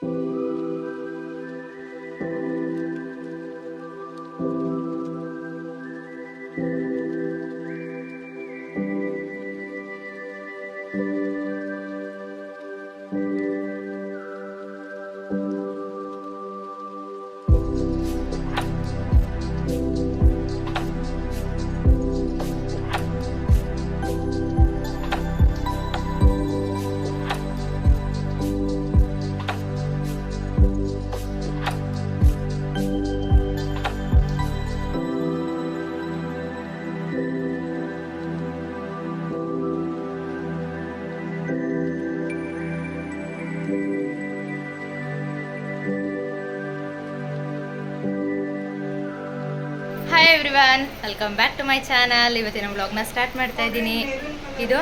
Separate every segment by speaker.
Speaker 1: Thank you. Hi everyone, welcome back to my channel. ಇವತ್ತಿನ ಬ್ಲಾಗ್ನ start ಮಾಡ್ತಾ ಇದ್ದೀನಿ. ಇದು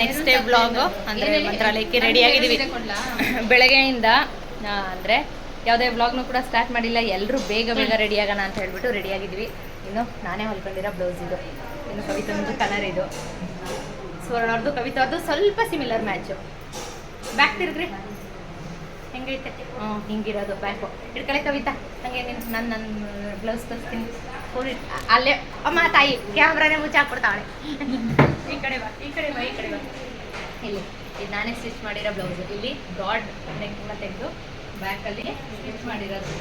Speaker 1: ನೆಕ್ಸ್ಟ್ ಡೇ ಬ್ಲಾಗು ಅಂದರೆ ಮಂತ್ರಾಲಯಕ್ಕೆ ರೆಡಿ ಆಗಿದ್ದೀವಿ. ಬೆಳಗ್ಗೆಯಿಂದ ಅಂದರೆ ಯಾವುದೇ ಬ್ಲಾಗ್ನು ಕೂಡ ಸ್ಟಾರ್ಟ್ ಮಾಡಿಲ್ಲ. ಎಲ್ಲರೂ ಬೇಗ ಬೇಗ ರೆಡಿ ಆಗೋಣ ಅಂತ ಹೇಳ್ಬಿಟ್ಟು ರೆಡಿ ಇನ್ನು ನಾನೇ ಹೊಲ್ಕೊಂಡಿರೋ ಬ್ಲೌಸ್ ಇದು. ಇನ್ನು ಕವಿತಂದು ಕಲರ್ ಇದು. ಸ್ವರ್ಣವ್ರದ್ದು ಕವಿತವ್ರದ್ದು ಸ್ವಲ್ಪ ಸಿಮಿಲರ್ ಮ್ಯಾಚು ಬ್ಯಾಕ್ ತಿರುಗ್ರಿ. ಹೆಂಗೈತೆ ಹ್ಞೂ, ಹಿಂಗಿರೋದು ಬ್ಯಾಕು ಇಟ್ಕೊಳ್ಳಿ ಕವಿತಾ ನನಗೆ ನೀನು ನನ್ನ ನನ್ನ ಬ್ಲೌಸ್ ತರಿಸ್ತೀನಿ. ಫೋನ್ ಅಲ್ಲೇ, ಅಮ್ಮ, ತಾಯಿ, ಕ್ಯಾಮ್ರಾನೇ ಮುಚ್ಚಾಕ್ಬಿಡ್ತಾಳೆ ಈ ಕಡೆ ಬಾ, ಈ ಕಡೆ ಬಾ, ಈ ಕಡೆ ಬಾ. ಇಲ್ಲಿ ಇದು ನಾನೇ ಸ್ಟಿಚ್ ಮಾಡಿರೋ ಬ್ಲೌಸ್ ಇಲ್ಲಿ ಬ್ರಾಡ್ ನೆಕ್ನ ತೆಗೆದು ಬ್ಯಾಕಲ್ಲಿ ಸ್ಟಿಚ್ ಮಾಡಿರೋದು.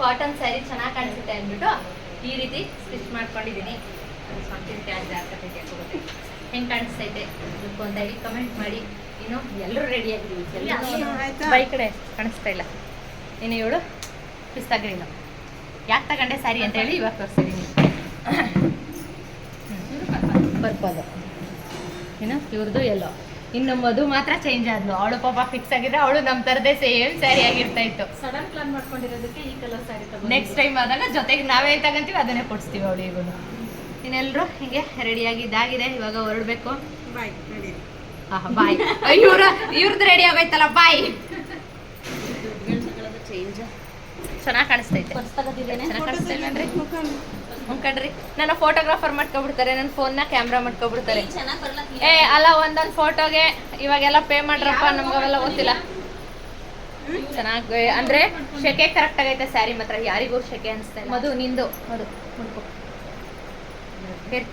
Speaker 1: ಕಾಟನ್ ಸ್ಯಾರಿ ಚೆನ್ನಾಗಿ ಕಾಣಿಸುತ್ತೆ ಅಂದ್ಬಿಟ್ಟು ಈ ರೀತಿ ಸ್ಟಿಚ್ ಮಾಡ್ಕೊಂಡಿದ್ದೀನಿ. ಸ್ವಂತ ಕ್ಯಾಶ್ ಜಾಗ್ರತೆ ಹೆಂಗೆ ಕಾಣಿಸ್ತೈತೆ? ಅಂತ ಹೇಳಿ ಕಮೆಂಟ್ ಮಾಡಿ. ಇನ್ನು ಎಲ್ಲರೂ ರೆಡಿ ಆಗಿದ್ದೀವಿ? ಬೈ ಕಡೆ ಕಾಣಿಸ್ತಾ ಇಲ್ಲ. ಏನು ಇವಳು ಪಿಸ್ತಾ ಗ್ರೀನು ಯಾಕೆ ತಗೊಂಡೆ ಸ್ಯಾರಿ ಅಂತ ಹೇಳಿ ಇವಾಗ ತೋರಿಸ್ತಿದ್ದೀನಿ ಪರ್ಪಲ್. ಏನು ಇವ್ರದ್ದು ಎಲ್ಲೋ ಇನ್ನು ಮಧು ಮಾತ್ರ ಚೇಂಜ್ ಆದ್ಲು. ಅವಳು ಪಾಪ ಫಿಕ್ಸ್ ಆಗಿದ್ರೆ ಅವಳು ನಮ್ಮ ಥರದೇ ಸೇಮ್ ಸ್ಯಾರಿ ಆಗಿರ್ತಾ ಇತ್ತು.
Speaker 2: ಸಡನ್ ಪ್ಲಾನ್ ಮಾಡ್ಕೊಂಡಿರೋದಕ್ಕೆ ಈ ಕಲರ್ ಸ್ಯಾರಿ
Speaker 1: ನೆಕ್ಸ್ಟ್ ಟೈಮ್ ಆದಾಗ ಜೊತೆಗೆ ನಾವೇ ತಗೊಂತೀವಿ ಅದನ್ನೇ ಕೊಡಿಸ್ತೀವಿ ಅವಳಿಗೂ ಇನ್ನೆಲ್ಲರೂ ಹಿಂಗೆ ರೆಡಿಯಾಗಿ ಇದಾಗಿದೆ. ಇವಾಗ ಹೊರಡ್ಬೇಕು.
Speaker 2: ಬಾಯ್
Speaker 1: ಬಾಯ್. ಇವ್ರ ಇವ್ರದ್ದು ರೆಡಿ ಆಗೋಯ್ತಲ್ಲ ಬಾಯ್.
Speaker 2: ಚೇಂಜ್
Speaker 1: ಚೆನ್ನಾಗಿ ಕಾಣಿಸ್ತೈತೆ ಕಣ್ರಿ ನನ್ನ ಫೋಟೋಗ್ರಾಫರ್ ಮಾಡ್ಕೊಬಿಡ್ತಾರೆ ನನ್ನ ಫೋನ್ನ ಕ್ಯಾಮ್ರಾ ಮಾಡ್ಕೊಬಿಡ್ತಾರೆ.
Speaker 2: ಚೆನ್ನಾಗಿ ಬರಲ್ಲ
Speaker 1: ಏ ಅಲ್ಲ ಒಂದೊಂದು ಫೋಟೋಗೆ ಇವಾಗೆಲ್ಲ ಪೇ ಮಾಡ್ರಪ್ಪ ನಮ್ಗೆ ಅವೆಲ್ಲ ಗೊತ್ತಿಲ್ಲ. ಚೆನ್ನಾಗಿ ಅಂದ್ರೆ ಶೆಕೆ ಕರೆಕ್ಟ್ ಆಗೈತೆ ಸ್ಯಾರಿ ಮಾತ್ರ ಯಾರಿಗೂ ಶೆಕೆ ಅನಿಸ್ತಾ ಮದು ಮಧು ನಿಂದು. ಮಧು ಮುಡ್ಕೊ. ಹೇರ್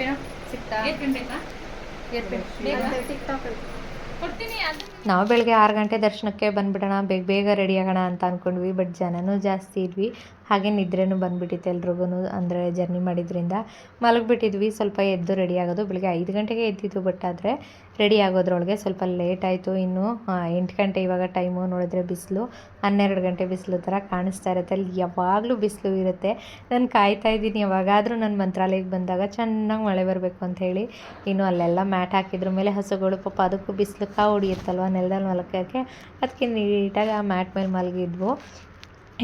Speaker 3: ನಾವು ಬೆಳಗ್ಗೆ ಆರು ಗಂಟೆ ದರ್ಶನಕ್ಕೆ ಬಂದ್ಬಿಡೋಣ, ಬೇಗ ಬೇಗ ರೆಡಿ ಆಗೋಣ ಅಂತ ಅಂದ್ಕೊಂಡ್ವಿ ಬಟ್ ಜನನೂ ಜಾಸ್ತಿ ಇದ್ವಿ. ಹಾಗೆ ನಿದ್ರೆನೂ ಬಂದುಬಿಟ್ಟಿತ್ತು ಎಲ್ರಿಗೂ ಅಂದರೆ ಜರ್ನಿ ಮಾಡಿದ್ರಿಂದ. ಮಲಗಿಬಿಟ್ಟಿದ್ವಿ, ಸ್ವಲ್ಪ ಎದ್ದು ರೆಡಿ ಆಗೋದು. ಬೆಳಗ್ಗೆ ಐದು ಗಂಟೆಗೆ ಎದ್ದಿದ್ದು ಬಟ್ ಆದರೆ ರೆಡಿ ಆಗೋದ್ರೊಳಗೆ ಸ್ವಲ್ಪ ಲೇಟ್ ಆಯಿತು. ಇನ್ನು ಎಂಟು ಗಂಟೆ ಇವಾಗ ಟೈಮು ನೋಡಿದ್ರೆ ಬಿಸಿಲು. ಹನ್ನೆರಡು ಗಂಟೆ ಬಿಸಿಲು ಥರ ಕಾಣಿಸ್ತಾ ಇರುತ್ತೆ. ಅಲ್ಲಿ ಯಾವಾಗಲೂ ಬಿಸಿಲು ಇರುತ್ತೆ. ನಾನು ಕಾಯ್ತಾ ಇದ್ದೀನಿ. ಯಾವಾಗಾದರೂ ನನ್ನ ಮಂತ್ರಾಲಯಕ್ಕೆ ಬಂದಾಗ ಚೆನ್ನಾಗಿ ಮಳೆ ಬರಬೇಕು ಅಂತ ಹೇಳಿ, ಇನ್ನು ಅಲ್ಲೆಲ್ಲ ಮ್ಯಾಟ್ ಹಾಕಿದ್ರ. ಮೇಲೆ ಹಸುಗಳು, ಪಾಪ ಅದಕ್ಕೂ ಬಿಸಿಲು ಕಾ ಹೊಡಿಯುತ್ತಲ್ವ ನೆಲದಲ್ಲಿ ಮಲಗೋಕ್ಕೆ. ಅದಕ್ಕೆ ನೀಟಾಗಿ ಆ ಮ್ಯಾಟ್ ಮೇಲೆ ಮಲಗಿದ್ವು.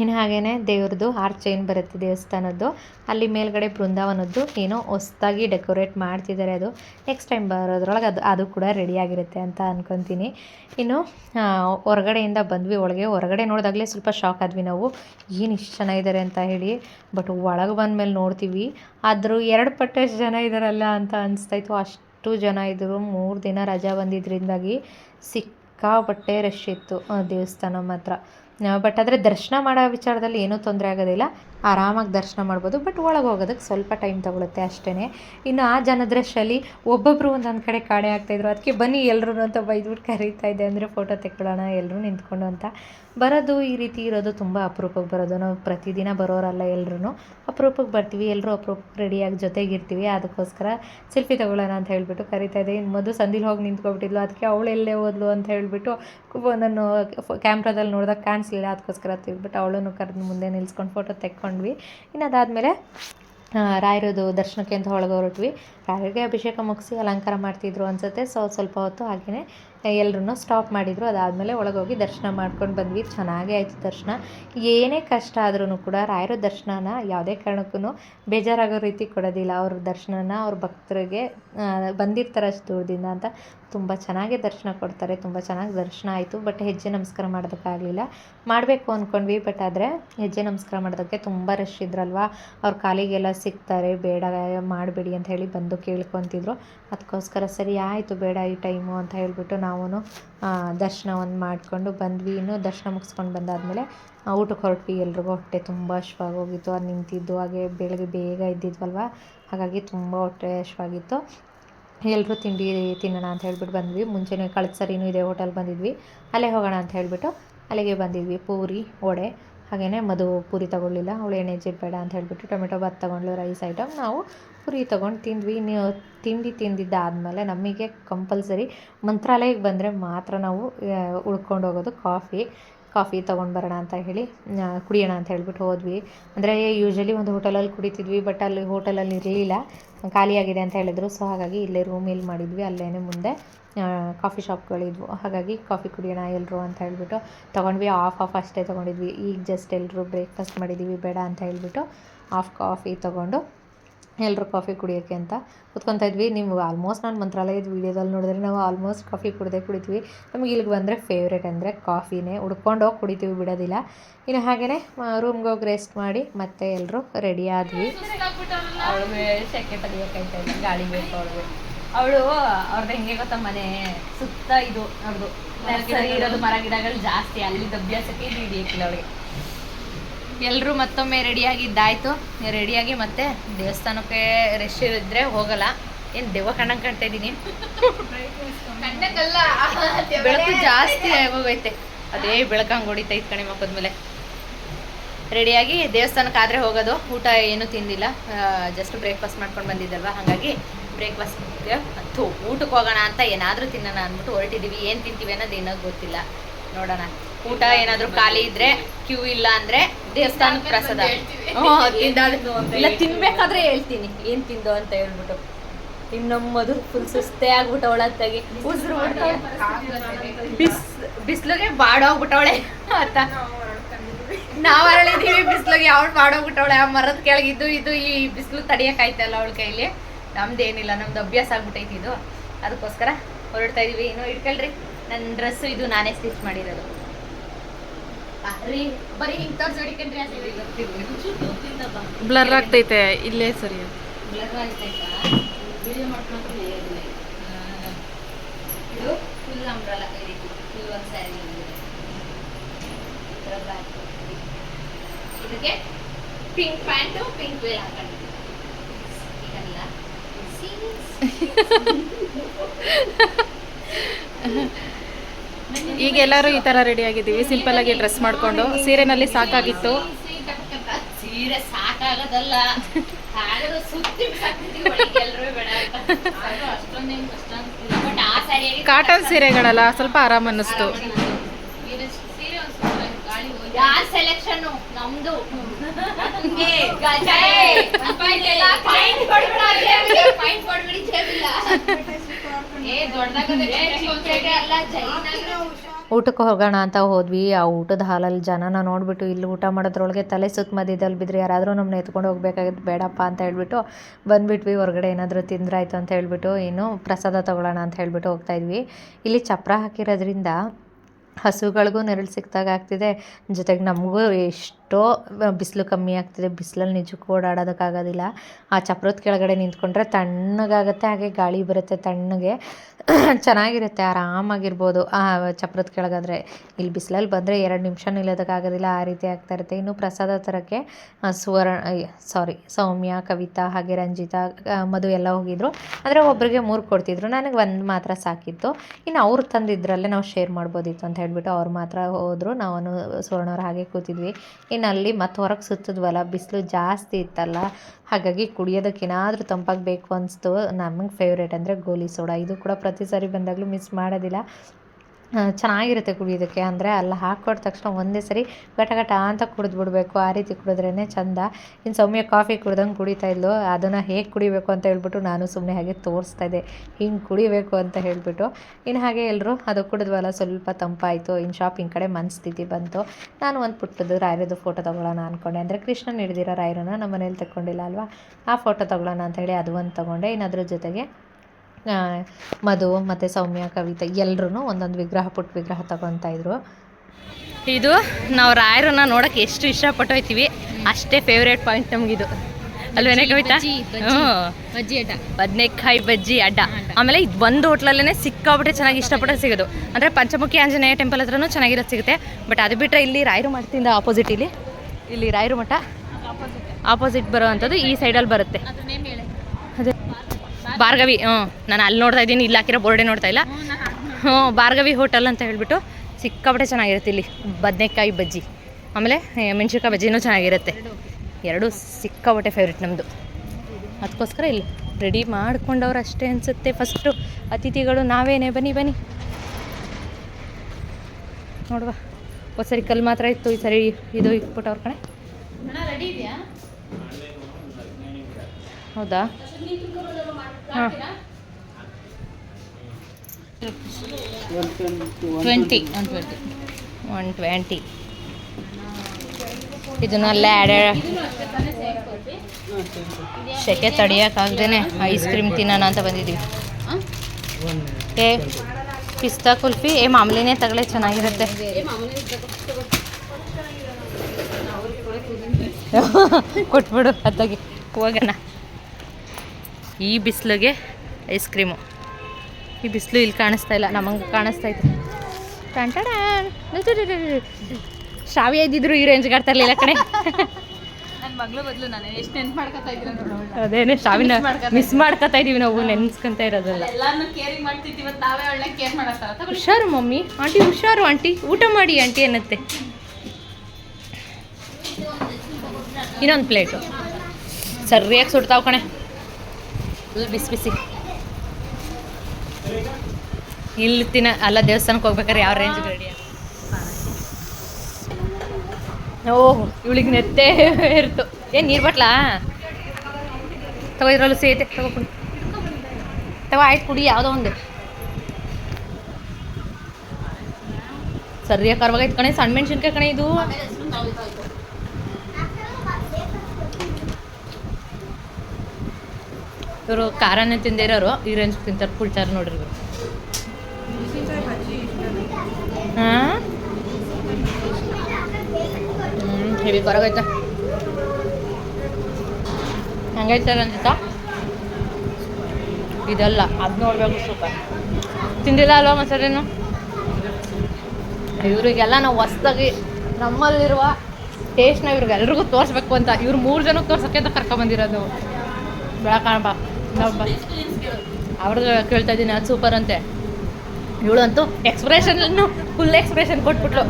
Speaker 3: ಇನ್ನು ಹಾಗೇ ದೇವ್ರದ್ದು ಆರ್ಚ್ ಚೈನ್ ಬರುತ್ತೆ ದೇವಸ್ಥಾನದ್ದು, ಅಲ್ಲಿ ಮೇಲ್ಗಡೆ ಬೃಂದಾವನದ್ದು ಏನೋ ಹೊಸ್ದಾಗಿ ಡೆಕೋರೇಟ್ ಮಾಡ್ತಿದ್ದಾರೆ ಅದು. ನೆಕ್ಸ್ಟ್ ಟೈಮ್ ಬರೋದ್ರೊಳಗೆ ಅದು ಅದು ಕೂಡ ರೆಡಿಯಾಗಿರುತ್ತೆ ಅಂತ ಅಂದ್ಕೊತೀನಿ ಇನ್ನು ಹೊರಗಡೆಯಿಂದ ಬಂದ್ವಿ, ಒಳಗೆ ಹೊರಗಡೆ ನೋಡಿದಾಗಲೇ ಸ್ವಲ್ಪ ಶಾಕ್ ಆದ್ವಿ ನಾವು. ಏನು ಇಷ್ಟು ಜನ ಇದ್ದಾರೆ ಅಂತ ಹೇಳಿ. ಬಟ್ ಒಳಗೆ ಬಂದಮೇಲೆ ನೋಡ್ತೀವಿ. ಆದರೂ ಎರಡು ಪಟ್ಟಷ್ಟು ಜನ ಇದ್ದಾರಲ್ಲ ಅಂತ ಅನಿಸ್ತಾಯಿತ್ತು. ಅಷ್ಟು ಜನ ಇದ್ದರು ಮೂರು ದಿನ ರಜಾ ಬಂದಿದ್ದರಿಂದಾಗಿ ಸಿಕ್ಕಾಪಟ್ಟೆ ರಶ್ ಇತ್ತು ದೇವಸ್ಥಾನ ಮಾತ್ರ. ಬಟ್ ಆದರೆ ದರ್ಶನ ಮಾಡೋ ವಿಚಾರದಲ್ಲಿ ಏನೂ ತೊಂದರೆ ಆಗೋದಿಲ್ಲ. ಆರಾಮಾಗಿ ದರ್ಶನ ಮಾಡ್ಬೋದು ಬಟ್ ಒಳಗೆ ಹೋಗೋದಕ್ಕೆ ಸ್ವಲ್ಪ ಟೈಮ್ ತಗೊಳುತ್ತೆ ಅಷ್ಟೇ ಇನ್ನು ಆ ಜನದ ರಶಲ್ಲಿ ಒಬ್ಬೊಬ್ಬರು ಒಂದೊಂದು ಕಡೆ ಕಾಡೆ ಆಗ್ತಾಯಿದ್ರು ಅದಕ್ಕೆ ಬನ್ನಿ ಎಲ್ಲರೂ ಅಂತ ಬೈದ್ಬಿಟ್ಟು ಕರೀತಾ ಇದ್ದೆ ಅಂದರೆ ಫೋಟೋ ತೆಕ್ಕೊಳ್ಳೋಣ ಎಲ್ಲರೂ ನಿಂತ್ಕೊಂಡು ಅಂತ. ಬರೋದು ಈ ರೀತಿ ಇರೋದು ತುಂಬ ಅಪರೂಪಕ್ಕೆ ಬರೋದು. ನಾವು ಪ್ರತಿದಿನ ಬರೋರಲ್ಲ ಎಲ್ಲರೂ ಅಪರೂಪಕ್ಕೆ ಬರ್ತೀವಿ ಎಲ್ಲರೂ ಅಪರೂಪಕ್ಕೆ ರೆಡಿಯಾಗಿ ಜೊತೆಗಿರ್ತೀವಿ. ಅದಕ್ಕೋಸ್ಕರ ಸೆಲ್ಫಿ ತಗೊಳ್ಳೋಣ ಅಂತ ಹೇಳಿಬಿಟ್ಟು ಕರಿತಾ ಇದೆ ಇನ್ನು ಮೊದಲು ಸಂದಿಲ್ ಹೋಗಿ ನಿಂತ್ಕೊಬಿಟ್ಟಿದ್ಲು, ಅದಕ್ಕೆ ಅವಳು ಎಲ್ಲೇ ಹೋದ್ಲು ಅಂತ ಹೇಳಿಬಿಟ್ಟು ನಾನು ಕ್ಯಾಮ್ರಾದಲ್ಲಿ ನೋಡಿದಾಗ ಕಾಣಿಸ್ಲಿಲ್ಲ, ಅದಕ್ಕೋಸ್ಕರ ತಿಳ್ಬಿಟ್ಟು ಅವಳನ್ನು ಕರೆದು ಮುಂದೆ ನಿಲ್ಸ್ಕೊಂಡು ಫೋಟೋ ತೆಕ್ಕೊಂಡ್ವಿ ಇನ್ನು ಅದಾದಮೇಲೆ ರಾಯರದು ದರ್ಶನಕ್ಕೆ ಅಂತ ಒಳಗೆ ಹೊರಟ್ವಿ. ರಾಯರಿಗೆ ಅಭಿಷೇಕ ಮುಗಿಸಿ ಅಲಂಕಾರ ಮಾಡ್ತಿದ್ರು ಅನ್ಸುತ್ತೆ. ಸೊ, ಸ್ವಲ್ಪ ಹೊತ್ತು ಹಾಗೆಯೇ ಎಲ್ಲರೂ ಸ್ಟಾಪ್ ಮಾಡಿದರು. ಅದಾದಮೇಲೆ ಒಳಗೋಗಿ ದರ್ಶನ ಮಾಡ್ಕೊಂಡು ಬಂದ್ವಿ. ಚೆನ್ನಾಗೇ ಆಯಿತು ದರ್ಶನ. ಏನೇ ಕಷ್ಟ ಆದ್ರೂ ಕೂಡ ರಾಯರ ದರ್ಶನನ ಯಾವುದೇ ಕಾರಣಕ್ಕೂ ಬೇಜಾರಾಗೋ ರೀತಿ ಕೊಡೋದಿಲ್ಲ. ಅವ್ರ ದರ್ಶನನ ಅವ್ರ ಭಕ್ತರಿಗೆ ಬಂದಿರ್ತಾರೆ ಅಷ್ಟು ದೂರದಿಂದ ಅಂತ. ತುಂಬ ಚೆನ್ನಾಗಿ ದರ್ಶನ ಕೊಡ್ತಾರೆ. ತುಂಬ ಚೆನ್ನಾಗಿ ದರ್ಶನ ಆಯಿತು. ಬಟ್ ಹೆಜ್ಜೆ ನಮಸ್ಕಾರ ಮಾಡೋದಕ್ಕಾಗಲಿಲ್ಲ. ಮಾಡಬೇಕು ಅಂದ್ಕೊಂಡ್ವಿ ಬಟ್ ಆದರೆ ಹೆಜ್ಜೆ ನಮಸ್ಕಾರ ಮಾಡೋದಕ್ಕೆ ತುಂಬ ರಶ್ ಇದ್ರಲ್ವಾ? ಅವ್ರ ಕಾಲಿಗೆಲ್ಲ ಸಿಗ್ತಾರೆ ಬೇಡ, ಮಾಡಬೇಡಿ ಅಂತ ಹೇಳಿ ಬಂದು ಕೇಳ್ಕೊತಿದ್ರು. ಅದಕ್ಕೋಸ್ಕರ ಸರಿ, ಆಯಿತು ಬೇಡ ಈ ಟೈಮು ಅಂತ ಹೇಳಿಬಿಟ್ಟು ನಾವು ನಾವು ದರ್ಶನವನ್ನು ಮಾಡಿಕೊಂಡು ಬಂದ್ವಿ. ಇನ್ನೂ ದರ್ಶನ ಮುಗಿಸ್ಕೊಂಡು ಬಂದಾದಮೇಲೆ ಊಟಕ್ಕೆ ಹೊರಟ್ವಿ. ಎಲ್ರಿಗೂ ಹೊಟ್ಟೆ ತುಂಬ ಹಶ್ವಾಗೋಗಿತ್ತು ಅದು ನಿಂತಿದ್ದು, ಹಾಗೆ ಬೆಳಗ್ಗೆ ಬೇಗ ಇದ್ದಿದ್ವಲ್ವ ಹಾಗಾಗಿ ತುಂಬ ಹೊಟ್ಟೆ ಹಶ್ವಾಗಿತ್ತು ಎಲ್ಲರೂ ತಿಂಡಿ ತಿನ್ನೋಣ ಅಂತ ಹೇಳ್ಬಿಟ್ಟು ಬಂದ್ವಿ. ಮುಂಚೆನೇ ಕಳೆದ ಸರಿನೂ ಇದೇ ಹೋಟೆಲ್ ಬಂದಿದ್ವಿ. ಅಲ್ಲೇ ಹೋಗೋಣ ಅಂತ ಹೇಳಿಬಿಟ್ಟು ಅಲ್ಲಿಗೆ ಬಂದಿದ್ವಿ. ಪೂರಿ, ವಡೆ ಹಾಗೆಯೇ ಮಧು ಪೂರಿ ತಗೊಳ್ಳಿಲ್ಲ. ಅವಳು ಎಣ್ಣೆ ಬೇಡ ಅಂತ ಹೇಳಿಬಿಟ್ಟು ಟೊಮೆಟೊ ಬಾತ್ ತೊಗೊಂಡ್ಲು ರೈಸ್ ಐಟಮ್. ನಾವು ಪೂರಿ ತೊಗೊಂಡು ತಿಂದ್ವಿ. ನೀವು ತಿಂಡಿ ತಿಂದಿದ್ದಾದಮೇಲೆ ನಮಗೆ ಕಂಪಲ್ಸರಿ ಮಂತ್ರಾಲಯಕ್ಕೆ ಬಂದರೆ ಮಾತ್ರ ನಾವು ಉಳ್ಕೊಂಡು ಹೋಗೋದು ಕಾಫಿ. ಕಾಫಿ ತೊಗೊಂಡು ಬರೋಣ ಅಂತ ಹೇಳಿ ಕುಡಿಯೋಣ ಅಂತ ಹೇಳ್ಬಿಟ್ಟು ಹೋದ್ವಿ. ಅಂದರೆ ಯೂಶ್ವಲಿ ಒಂದು ಹೋಟೆಲಲ್ಲಿ ಕುಡಿತಿದ್ವಿ ಬಟ್ ಅಲ್ಲಿ ಹೋಟೆಲಲ್ಲಿ ಇರಲಿಲ್ಲ. ಖಾಲಿಯಾಗಿದೆ ಅಂತ ಹೇಳಿದ್ರು. ಸೊ ಹಾಗಾಗಿ ಇಲ್ಲೇ ರೂಮ್ ಇಲ್ಲಿ ಮಾಡಿದ್ವಿ. ಅಲ್ಲೇ ಮುಂದೆ ಕಾಫಿ ಶಾಪ್ಗಳಿದ್ವು ಹಾಗಾಗಿ ಕಾಫಿ ಕುಡಿಯೋಣ ಎಲ್ಲರೂ ಅಂತ ಹೇಳ್ಬಿಟ್ಟು ತೊಗೊಂಡ್ವಿ. ಆಫ್ ಆಫ್ ಅಷ್ಟೇ ತೊಗೊಂಡಿದ್ವಿ. ಈಗ ಜಸ್ಟ್ ಎಲ್ಲರೂ ಬ್ರೇಕ್ಫಾಸ್ಟ್ ಮಾಡಿದ್ದೀವಿ ಬೇಡ ಅಂತ ಹೇಳ್ಬಿಟ್ಟು ಆಫ್ ಕಾಫಿ ತೊಗೊಂಡು ಎಲ್ಲರೂ ಕಾಫಿ ಕುಡಿಯೋಕ್ಕೆ ಅಂತ ಕುತ್ಕೊತಾ ಇದ್ವಿ. ನೀವು ಆಲ್ಮೋಸ್ಟ್ ನಾನು ಮಂತ್ರಾಲಯದ ವೀಡಿಯೋದಲ್ಲಿ ನೋಡಿದ್ರೆ ನಾವು ಆಲ್ಮೋಸ್ಟ್ ಕಾಫಿ ಕುಡ್ದೇ ಕುಡಿತೀವಿ. ನಮಗೆ ಇಲ್ಲಿಗೆ ಬಂದರೆ ಫೇವ್ರೇಟ್ ಅಂದರೆ ಕಾಫಿನೇ. ಹೋಗಿ ಕುಡಿತೀವಿ ಬಿಡೋದಿಲ್ಲ. ಇನ್ನು ಹಾಗೇ ರೂಮ್ಗೆ ಹೋಗಿ ರೆಸ್ಟ್ ಮಾಡಿ ಮತ್ತೆ ಎಲ್ಲರೂ ರೆಡಿ ಆದ್ವಿ.
Speaker 1: ಗಾಳಿ ಬೇಕು ಅವಳು ಅವಳು, ಅವ್ರದ್ದು ಹೆಂಗೆ ಗೊತ್ತಾ ಮನೆ ಸುತ್ತ ಇದು ಅವ್ರದ್ದು ಇರೋದು ಮರ ಗಿಡಗಳು ಜಾಸ್ತಿ. ಅಲ್ಲಿದ್ದ ಅಭ್ಯಾಸಕ್ಕೆ ಇದು ಹಿಡಿಯಕ್ಕಿಲ್ಲ ಅವಳಿಗೆ. ಎಲ್ಲರೂ ಮತ್ತೊಮ್ಮೆ ರೆಡಿಯಾಗಿ ಇದ್ದಾಯ್ತು ರೆಡಿಯಾಗಿ ಮತ್ತೆ ದೇವಸ್ಥಾನಕ್ಕೆ ರೆಶ್ ಇದ್ರೆ ಹೋಗಲ್ಲ. ಏನು ದೆವ್ವ ಕಣ್ಣಂಗೆ ಕಾಣ್ತಾ ಇದ್ದೀನಿ ಬೆಳಕು ಜಾಸ್ತಿ ಆಗೋಗೈತೆ. ಅದೇ ಬೆಳಕಂಗೆ ಹೊಡಿತೈತೆ ಕಣೆ ಮಕ್ಕದ ಮೇಲೆ. ರೆಡಿಯಾಗಿ ದೇವಸ್ಥಾನಕ್ಕೆ ಆದರೆ ಹೋಗೋದು. ಊಟ ಏನೂ ತಿಂದಿಲ್ಲ. ಜಸ್ಟ್ ಬ್ರೇಕ್ಫಾಸ್ಟ್ ಮಾಡ್ಕೊಂಡು ಬಂದಿದ್ದಲ್ವಾ? ಹಾಗಾಗಿ ಬ್ರೇಕ್ಫಾಸ್ಟ್ಗೆ ಅಥು ಊಟಕ್ಕೆ ಹೋಗೋಣ ಅಂತ ಏನಾದರೂ ತಿನ್ನೋಣ ಅಂದ್ಬಿಟ್ಟು ಹೊರಟಿದ್ದೀವಿ ಏನು ತಿಂತೀವಿ ಅನ್ನೋದು ಏನೋ ಗೊತ್ತಿಲ್ಲ. ನೋಡೋಣ. ಊಟ ಏನಾದ್ರು ಖಾಲಿ ಇದ್ರೆ ಕ್ಯೂ ಇಲ್ಲ ಅಂದ್ರೆ ದೇವಸ್ಥಾನ ಪ್ರಸಾದ. ಇಲ್ಲ ತಿನ್ಬೇಕಾದ್ರೆ ಹೇಳ್ತೀನಿ. ಏನ್ ತಿಂದು ಅಂತ ಹೇಳ್ಬಿಟ್ಟು. ಇನ್ನೊಮ್ಮದು ಫುಲ್ ಸುಸ್ತೇ ಆಗ್ಬಿಟ್ಟವಳ ತೆಗಿ ಉಸಿರು ಬಿಸ್ ಬಿಸಿಲಿಗೆ ಬಾಡೋಗ್ಬಿಟ್ಟವಳೆ ಅಂತ. ನಾವ್ ಅರಳಿದೀವಿ ಬಿಸಿಲಿಗೆ ಅವಳು ಬಾಡೋಗ್ಬಿಟ್ಟವಳೆ? ಆ ಮರದ ಕೆಳಗಿದ್ದು ಇದು ಈ ಬಿಸಿಲು ತಡಿಯಕ್ಕಾಯ್ತಲ್ಲ ಅವಳ ಕೈಲಿ. ನಮ್ದೇನಿಲ್ಲ ನಮ್ದು ಅಭ್ಯಾಸ ಆಗ್ಬಿಟ್ಟೈತಿ ಇದು. ಅದಕ್ಕೋಸ್ಕರ ಹೊರಡ್ತಾ ಇದೀವಿ. ಇನ್ನು ಇಟ್ಕೊಳ್ರಿ. ನನ್ನ ಡ್ರೆಸ್ ಇದು ನಾನೇ ಸ್ಟಿಚ್ ಮಾಡಿರೋದು ರೀ ಬರೀ ಹಿಂಗ್ ತೋರ್ಸಿ ಹೊಡಿಕೊಂಡ್ರಿ
Speaker 2: ಬ್ಲರ್ ಆಗ್ತೈತೆ ಇಲ್ಲೇ ಸರಿ
Speaker 1: ವಿಡಿಯೋ ಮಾಡ್ಕೊಂಡು ಇದು ಫುಲ್ ಅಂಬ್ರಲ್ಲ ಕೈ ರೀತಿ ಫುಲ್ ಒಂದು ಸ್ಯಾರಿ ಇದಕ್ಕೆ ಪಿಂಕ್ ಪ್ಯಾಂಟು ಪಿಂಕ್ ವೇಲ್ ಹಾಕೊಂಡಿದ್ದೀನಿ ಈಗಲ್ಲ
Speaker 2: ಈಗ ಎಲ್ಲರೂ ಈ ತರ ರೆಡಿ ಆಗಿದ್ದೀವಿ. ಸಿಂಪಲ್ ಆಗಿ ಡ್ರೆಸ್ ಮಾಡ್ಕೊಂಡು. ಸೀರೆನಲ್ಲಿ ಸಾಕಾಗಿತ್ತು.
Speaker 1: ಸೀರೆ ಸಾಕಾಗದಲ್ಲ.
Speaker 2: ಕಾಟನ್ ಸೀರೆಗಳಲ್ಲ ಸ್ವಲ್ಪ ಆರಾಮ ಅನ್ನಿಸ್ತು.
Speaker 1: ಯಾರ್ ಸೆಲೆಕ್ಷನ್ ನಮ್ದು.
Speaker 3: ಊಟಕ್ಕೆ ಹೋಗೋಣ ಅಂತ ಹೋದ್ವಿ. ಆ ಊಟದ ಹಾಲಲ್ಲಿ ಜನನ ನೋಡಿಬಿಟ್ಟು ಇಲ್ಲಿ ಊಟ ಮಾಡೋದ್ರೊಳಗೆ ತಲೆ ಸುತ್ತ ಮಧ್ಯದಲ್ಲಿ ಬಿದ್ದರೆ ಯಾರಾದರೂ ನಮ್ಮನ್ನ ಎತ್ಕೊಂಡು ಹೋಗ್ಬೇಕಾಗಿತ್ತು. ಬೇಡಪ್ಪ ಅಂತ ಹೇಳ್ಬಿಟ್ಟು ಬಂದ್ಬಿಟ್ವಿ. ಹೊರಗಡೆ ಏನಾದರೂ ತಿಂದ್ರಾಯ್ತು ಅಂತ ಹೇಳ್ಬಿಟ್ಟು ಏನು ಪ್ರಸಾದ ತೊಗೊಳ್ಳೋಣ ಅಂತ ಹೇಳ್ಬಿಟ್ಟು ಹೋಗ್ತಾ ಇದ್ವಿ. ಇಲ್ಲಿ ಚಪ್ರ ಹಾಕಿರೋದ್ರಿಂದ ಹಸುಗಳಿಗೂ ನೆರಳು ಸಿಕ್ತಾಗ ಆಗ್ತಿದೆ. ಜೊತೆಗೆ ನಮಗೂ ಎಷ್ಟೋ ಬಿಸಿಲು ಕಮ್ಮಿ ಆಗ್ತಿದೆ. ಬಿಸಿಲಲ್ಲಿ ನಿಜಕ್ಕೂ ಓಡಾಡೋದಕ್ಕಾಗೋದಿಲ್ಲ ಆ ಚಪ್ರದ ಕೆಳಗಡೆ ನಿಂತ್ಕೊಂಡ್ರೆ ತಣ್ಣಗಾಗುತ್ತೆ, ಹಾಗೆ ಗಾಳಿ ಬರುತ್ತೆ ತಣ್ಣಗೆ. ಚೆನ್ನಾಗಿರುತ್ತೆ, ಆರಾಮಾಗಿರ್ಬೋದು. ಆ ಚಪ್ರದ ಕೆಳಗಾದರೆ ಇಲ್ಲಿ ಬಿಸಿಲಲ್ಲಿ ಬಂದರೆ ಎರಡು ನಿಮಿಷ ನಿಲ್ಲೋದಕ್ಕಾಗೋದಿಲ್ಲ ಆ ರೀತಿ ಆಗ್ತಾ ಇರುತ್ತೆ. ಇನ್ನು ಪ್ರಸಾದ ಥರಕ್ಕೆ ಸುವರ್ಣ ಸಾರಿ ಸೌಮ್ಯ, ಕವಿತಾ, ಹಾಗೆ ರಂಜಿತಾ ಮಧು ಎಲ್ಲ ಹೋಗಿದ್ರು. ಅಂದರೆ ಒಬ್ಬರಿಗೆ ಮೂರು ಕೊಡ್ತಿದ್ರು. ನನಗೆ ಒಂದು ಮಾತ್ರ ಸಾಕಿತ್ತು. ಇನ್ನು ಅವ್ರು ತಂದಿದ್ದರಲ್ಲೇ ನಾವು ಶೇರ್ ಮಾಡ್ಬೋದಿತ್ತು ಅಂತ ಹೇಳಿಬಿಟ್ಟು ಅವ್ರು ಮಾತ್ರ ಹೋದರು. ನಾವು ಸುವರ್ಣವ್ರು ಹಾಗೆ ಕೂತಿದ್ವಿ. ಅಲ್ಲಿ ಮತ್ತೆ ಹೊರಗೆ ಸುತ್ತಿದ್ವಲ್ಲ ಬಿಸಿಲು ಜಾಸ್ತಿ ಇತ್ತಲ್ಲ, ಹಾಗಾಗಿ ಕುಡಿಯೋದಕ್ಕೆ ಏನಾದರೂ ತಂಪಾಗಿ ಬೇಕು ಅನಿಸ್ತು. ನಮಗೆ ಫೇವ್ರೇಟ್ ಅಂದರೆ ಗೋಲಿ ಸೋಡಾ. ಇದು ಕೂಡ ಪ್ರತಿ ಸಾರಿ ಬಂದಾಗಲೂ ಮಿಸ್ ಮಾಡೋದಿಲ್ಲ. ಚೆನ್ನಾಗಿರುತ್ತೆ ಕುಡಿಯೋದಕ್ಕೆ ಅಂದರೆ ಅಲ್ಲಿ ಹಾಕ್ಕೊಟ್ಟ ತಕ್ಷಣ ಒಂದೇ ಸರಿ ಗಟ ಗಟ ಅಂತ ಕುಡಿದು ಬಿಡಬೇಕು. ಆ ರೀತಿ ಕುಡಿದ್ರೇ ಚಂದ. ಇನ್ನು ಸೌಮ್ಯ ಕಾಫಿ ಕುಡ್ದಂಗೆ ಕುಡಿತಾ ಇದ್ಲು. ಅದನ್ನು ಹೇಗೆ ಕುಡಿಬೇಕು ಅಂತ ಹೇಳ್ಬಿಟ್ಟು ನಾನು ಸುಮ್ಮನೆ ಹಾಗೆ ತೋರಿಸ್ತಾ ಇದ್ದೆ. ಹಿಂಗೆ ಕುಡಿಬೇಕು ಅಂತ ಹೇಳಿಬಿಟ್ಟು. ಇನ್ನು ಹಾಗೆ ಎಲ್ಲರೂ ಅದು ಕುಡಿದ್ವಲ್ಲ, ಸ್ವಲ್ಪ ತಂಪಾಯಿತು. ಇನ್ನು ಶಾಪಿಂಗ್ ಕಡೆ ಮನಸ್ಥಿತಿ ಬಂತು. ನಾನು ಒಂದು ಪುಟ್ಟದ ರಾಯರದು ಫೋಟೋ ತೊಗೊಳ್ಳೋಣ ಅಂದ್ಕೊಂಡೆ ಅಂದರೆ ಕೃಷ್ಣ ಹಿಡ್ದಿರೋ ರಾಯರನ್ನ ನಮ್ಮ ಮನೇಲಿ ತಗೊಂಡಿಲ್ಲ ಅಲ್ವಾ? ಆ ಫೋಟೋ ತೊಗೊಳ್ಳೋಣ ಅಂತ ಹೇಳಿ ಅದು ಒಂದು ತೊಗೊಂಡೆ. ಇನ್ನು ಅದ್ರ ಜೊತೆಗೆ ಮಧು ಮತ್ತು ಸೌಮ್ಯ ಕವಿತೆ ಎಲ್ಲರೂ ಒಂದೊಂದು ವಿಗ್ರಹ ಪುಟ್ಟ ವಿಗ್ರಹ ತಗೊತಾ ಇದ್ರು.
Speaker 1: ಇದು ನಾವು ರಾಯರನ್ನ ನೋಡಕ್ಕೆ ಎಷ್ಟು ಇಷ್ಟಪಟ್ಟು ಹೋಯ್ತೀವಿ. ಅಷ್ಟೇ ಫೇವ್ರೇಟ್ ಪಾಯಿಂಟ್ ನಮಗಿದು. ಅಲ್ವೇನೆ ಕವಿತಾ?
Speaker 2: ಬಜ್ಜಿ, ಬಜ್ಜಿ. ಅಡ್ಡ.
Speaker 1: ಬದನೆಕಾಯಿ ಬಜ್ಜಿ ಅಡ್ಡ. ಆಮೇಲೆ ಇದು ಒಂದು ಹೋಟ್ಲಲ್ಲೇ ಸಿಕ್ಕಾಬಿಟ್ಟೆ ಚೆನ್ನಾಗಿ ಇಷ್ಟಪಟ್ಟು ಸಿಗೋದು. ಅಂದರೆ ಪಂಚಮುಖಿ ಆಂಜನೇಯ ಟೆಂಪಲ್ ಹತ್ರನೂ ಚೆನ್ನಾಗಿರೋದು ಸಿಗುತ್ತೆ. ಬಟ್ ಅದು ಬಿಟ್ಟರೆ ಇಲ್ಲಿ ರಾಯರು ಮಠದಿಂದ ಆಪೋಸಿಟ್ ಇಲ್ಲಿ. ಇಲ್ಲಿ ರಾಯರು ಮಠ? ಆಪೋಸಿಟ್ ಬರೋ ಅಂಥದ್ದು ಈ ಸೈಡಲ್ಲಿ ಬರುತ್ತೆ
Speaker 2: ಅದ್ರ ನೇಮ್ ಹೇಳಿ
Speaker 1: ಅದೇ ಭಾರ್ಗವಿ ಹ್ಞೂ ನಾನು ಅಲ್ಲಿ ನೋಡ್ತಾ ಇದ್ದೀನಿ ಇಲ್ಲಿ ಹಾಕಿರೋ ಬೋರ್ಡೇ ನೋಡ್ತಾ ಇಲ್ಲ. ಹ್ಞೂ ಭಾರ್ಗವಿ ಹೋಟೆಲ್ ಅಂತ ಹೇಳಿಬಿಟ್ಟು ಸಿಕ್ಕಾಪಟ್ಟೆ ಚೆನ್ನಾಗಿರುತ್ತೆ ಇಲ್ಲಿ. ಬದನೆಕಾಯಿ ಬಜ್ಜಿ. ಆಮೇಲೆ ಮೆಣಸಿನಕಾಯಿ ಬಜ್ಜಿನೂ ಚೆನ್ನಾಗಿರುತ್ತೆ. ಎರಡು ಸಿಕ್ಕಾಪಟ್ಟೆ ಫೇವ್ರೇಟ್ ನಮ್ಮದು ಅದಕ್ಕೋಸ್ಕರ ಇಲ್ಲಿ ರೆಡಿ ಮಾಡ್ಕೊಂಡವ್ರು ಅಷ್ಟೇ ಅನಿಸುತ್ತೆ. ಫಸ್ಟು ಅತಿಥಿಗಳು ನಾವೇನೇ ಬನ್ನಿ ಬನ್ನಿ. ನೋಡುವ. ಒಂದ್ಸರಿ ಕಲ್ಲು ಮಾತ್ರ ಇತ್ತು. ಈ ಸರಿ ಇದು ಇಟ್ಬಿಟ್ಟು ಅವ್ರ
Speaker 2: ಕಡೆ ಇದೆಯಾ?
Speaker 1: ಹೌದಾ?
Speaker 2: Twenty one twenty
Speaker 1: one twenty ಇದನ್ನೆಲ್ಲ ಆ್ಯಡ್ ಸೆಕೆ ತಡಿಯೋಕ್ಕಾಗ್ದೇ ಐಸ್ ಕ್ರೀಮ್ ತಿನ್ನೋಣ ಅಂತ ಬಂದಿದ್ದೀವಿ. ಏ ಪಿಸ್ತಾ ಕುಲ್ಫಿ? ಏ ಮಾಮೂಲಿನೇ ತಗೊಳ್ಳೆ ಚೆನ್ನಾಗಿರುತ್ತೆ. ಕೊಟ್ಬಿಡು ಅತ್ತಾಗಿ. ಹೋಗೋಣ. ಈ ಬಿಸಿಲಿಗೆ ಐಸ್ ಕ್ರೀಮು ಈ ಬಿಸಿಲು ಇಲ್ಲಿ ಕಾಣಿಸ್ತಾ ಇಲ್ಲ ನಮಗೆ ಕಾಣಿಸ್ತಾ ಇತ್ತು ಟಂಟಡ ಶಾವಿ ಇದ್ದಿದ್ರು ಈ ರೇಂಜ್ ಆಡ್ತಾ ಇರಲಿಲ್ಲ
Speaker 2: ನೋಡೋಣ
Speaker 1: ಅದೇನೆ ಶಾವಿನ ಮಿಸ್ ಮಾಡ್ಕೊತಾ ಇದೀವಿ ನಾವು ನೆನ್ಸ್ಕೊಂತ ಇರೋದಲ್ಲ. ಹುಷಾರು ಮಮ್ಮಿ. ಆಂಟಿ ಹುಷಾರು ಆಂಟಿ. ಊಟ ಮಾಡಿ ಆಂಟಿ ಅನ್ನತ್ತೆ. ಇನ್ನೊಂದು ಪ್ಲೇಟು ಸರಿಯಾಗಿ ಸುಡ್ತಾವ್ ಕಣೆ. ಬಿಸಿ ಬಿಸಿ. ಇಲ್ಲಿ ತಿನ್ನ ಅಲ್ಲ, ದೇವಸ್ಥಾನಕ್ಕೆ ಹೋಗ್ಬೇಕಾದ್ರೆ ಯಾವ ರೇಂಜ್ ರೆಡಿ ಓಹ್, ಇವಳಿಗೆ ನೆತ್ತೆ ಇರ್ತು. ಏನು, ನೀರು ಬಟ್ಲಾ? ತಗೋ, ಇದ್ರಲ್ಲೂ ಸೇತೆ, ತಗೋ ಕುಡಿ. ತಗೋ, ಆಯ್ತು ಕುಡಿ, ಯಾವುದೋ ಒಂದು. ಸರಿಯಾಗಿ ಕರ್ವಾಗೈತೆ ಕಣೆ, ಸಣ್ಣ ಮೆಣಸಿನ್ಕಾಯಿ ಕಣೆ ಇದು. ಇವರು ಖಾರನೇ ತಿಂದಿರೋರು, ಈ ರೇಂಜ್ ತಿಂತಾರೆ ಕುಳ್ತಾರೆ ನೋಡ್ರಿ ಹಾಂ? ಹ್ಞೂ ಹೆವಿ ಕರಗೈತೆ ಹಂಗೈತೆ ರಂಜಿತಾ ಇದೆಲ್ಲ, ಅದು ನೋಡಬೇಕು ಸೂಪರ್. ತಿಂದಿಲ್ಲ ಅಲ್ವಾ ಮೊಸರೇನು ಇವರಿಗೆಲ್ಲ ನಾವು ಹೊಸ್ದಾಗಿ ನಮ್ಮಲ್ಲಿರುವ ಟೇಸ್ಟ್ನ ಇವ್ರಿಗೆಲ್ರಿಗೂ ತೋರಿಸ್ಬೇಕು ಅಂತ, ಇವ್ರು ಮೂರು ಜನಕ್ಕೆ ತೋರ್ಸೋಕ್ಕೆ ಅಂತ ಕರ್ಕೊಂಬಂದಿರೋದು ಅವ್ರಿಗೆ ಕೇಳ್ತಾ ಇದ್ದೀನಿ, ಅದು ಸೂಪರ್ ಅಂತೆ. ಇವಳಂತೂ ಎಕ್ಸ್ಪ್ರೆಷನ್ ಫುಲ್ ಎಕ್ಸ್ಪ್ರೆಷನ್ ಕೊಟ್ಬಿಟ್ಲು.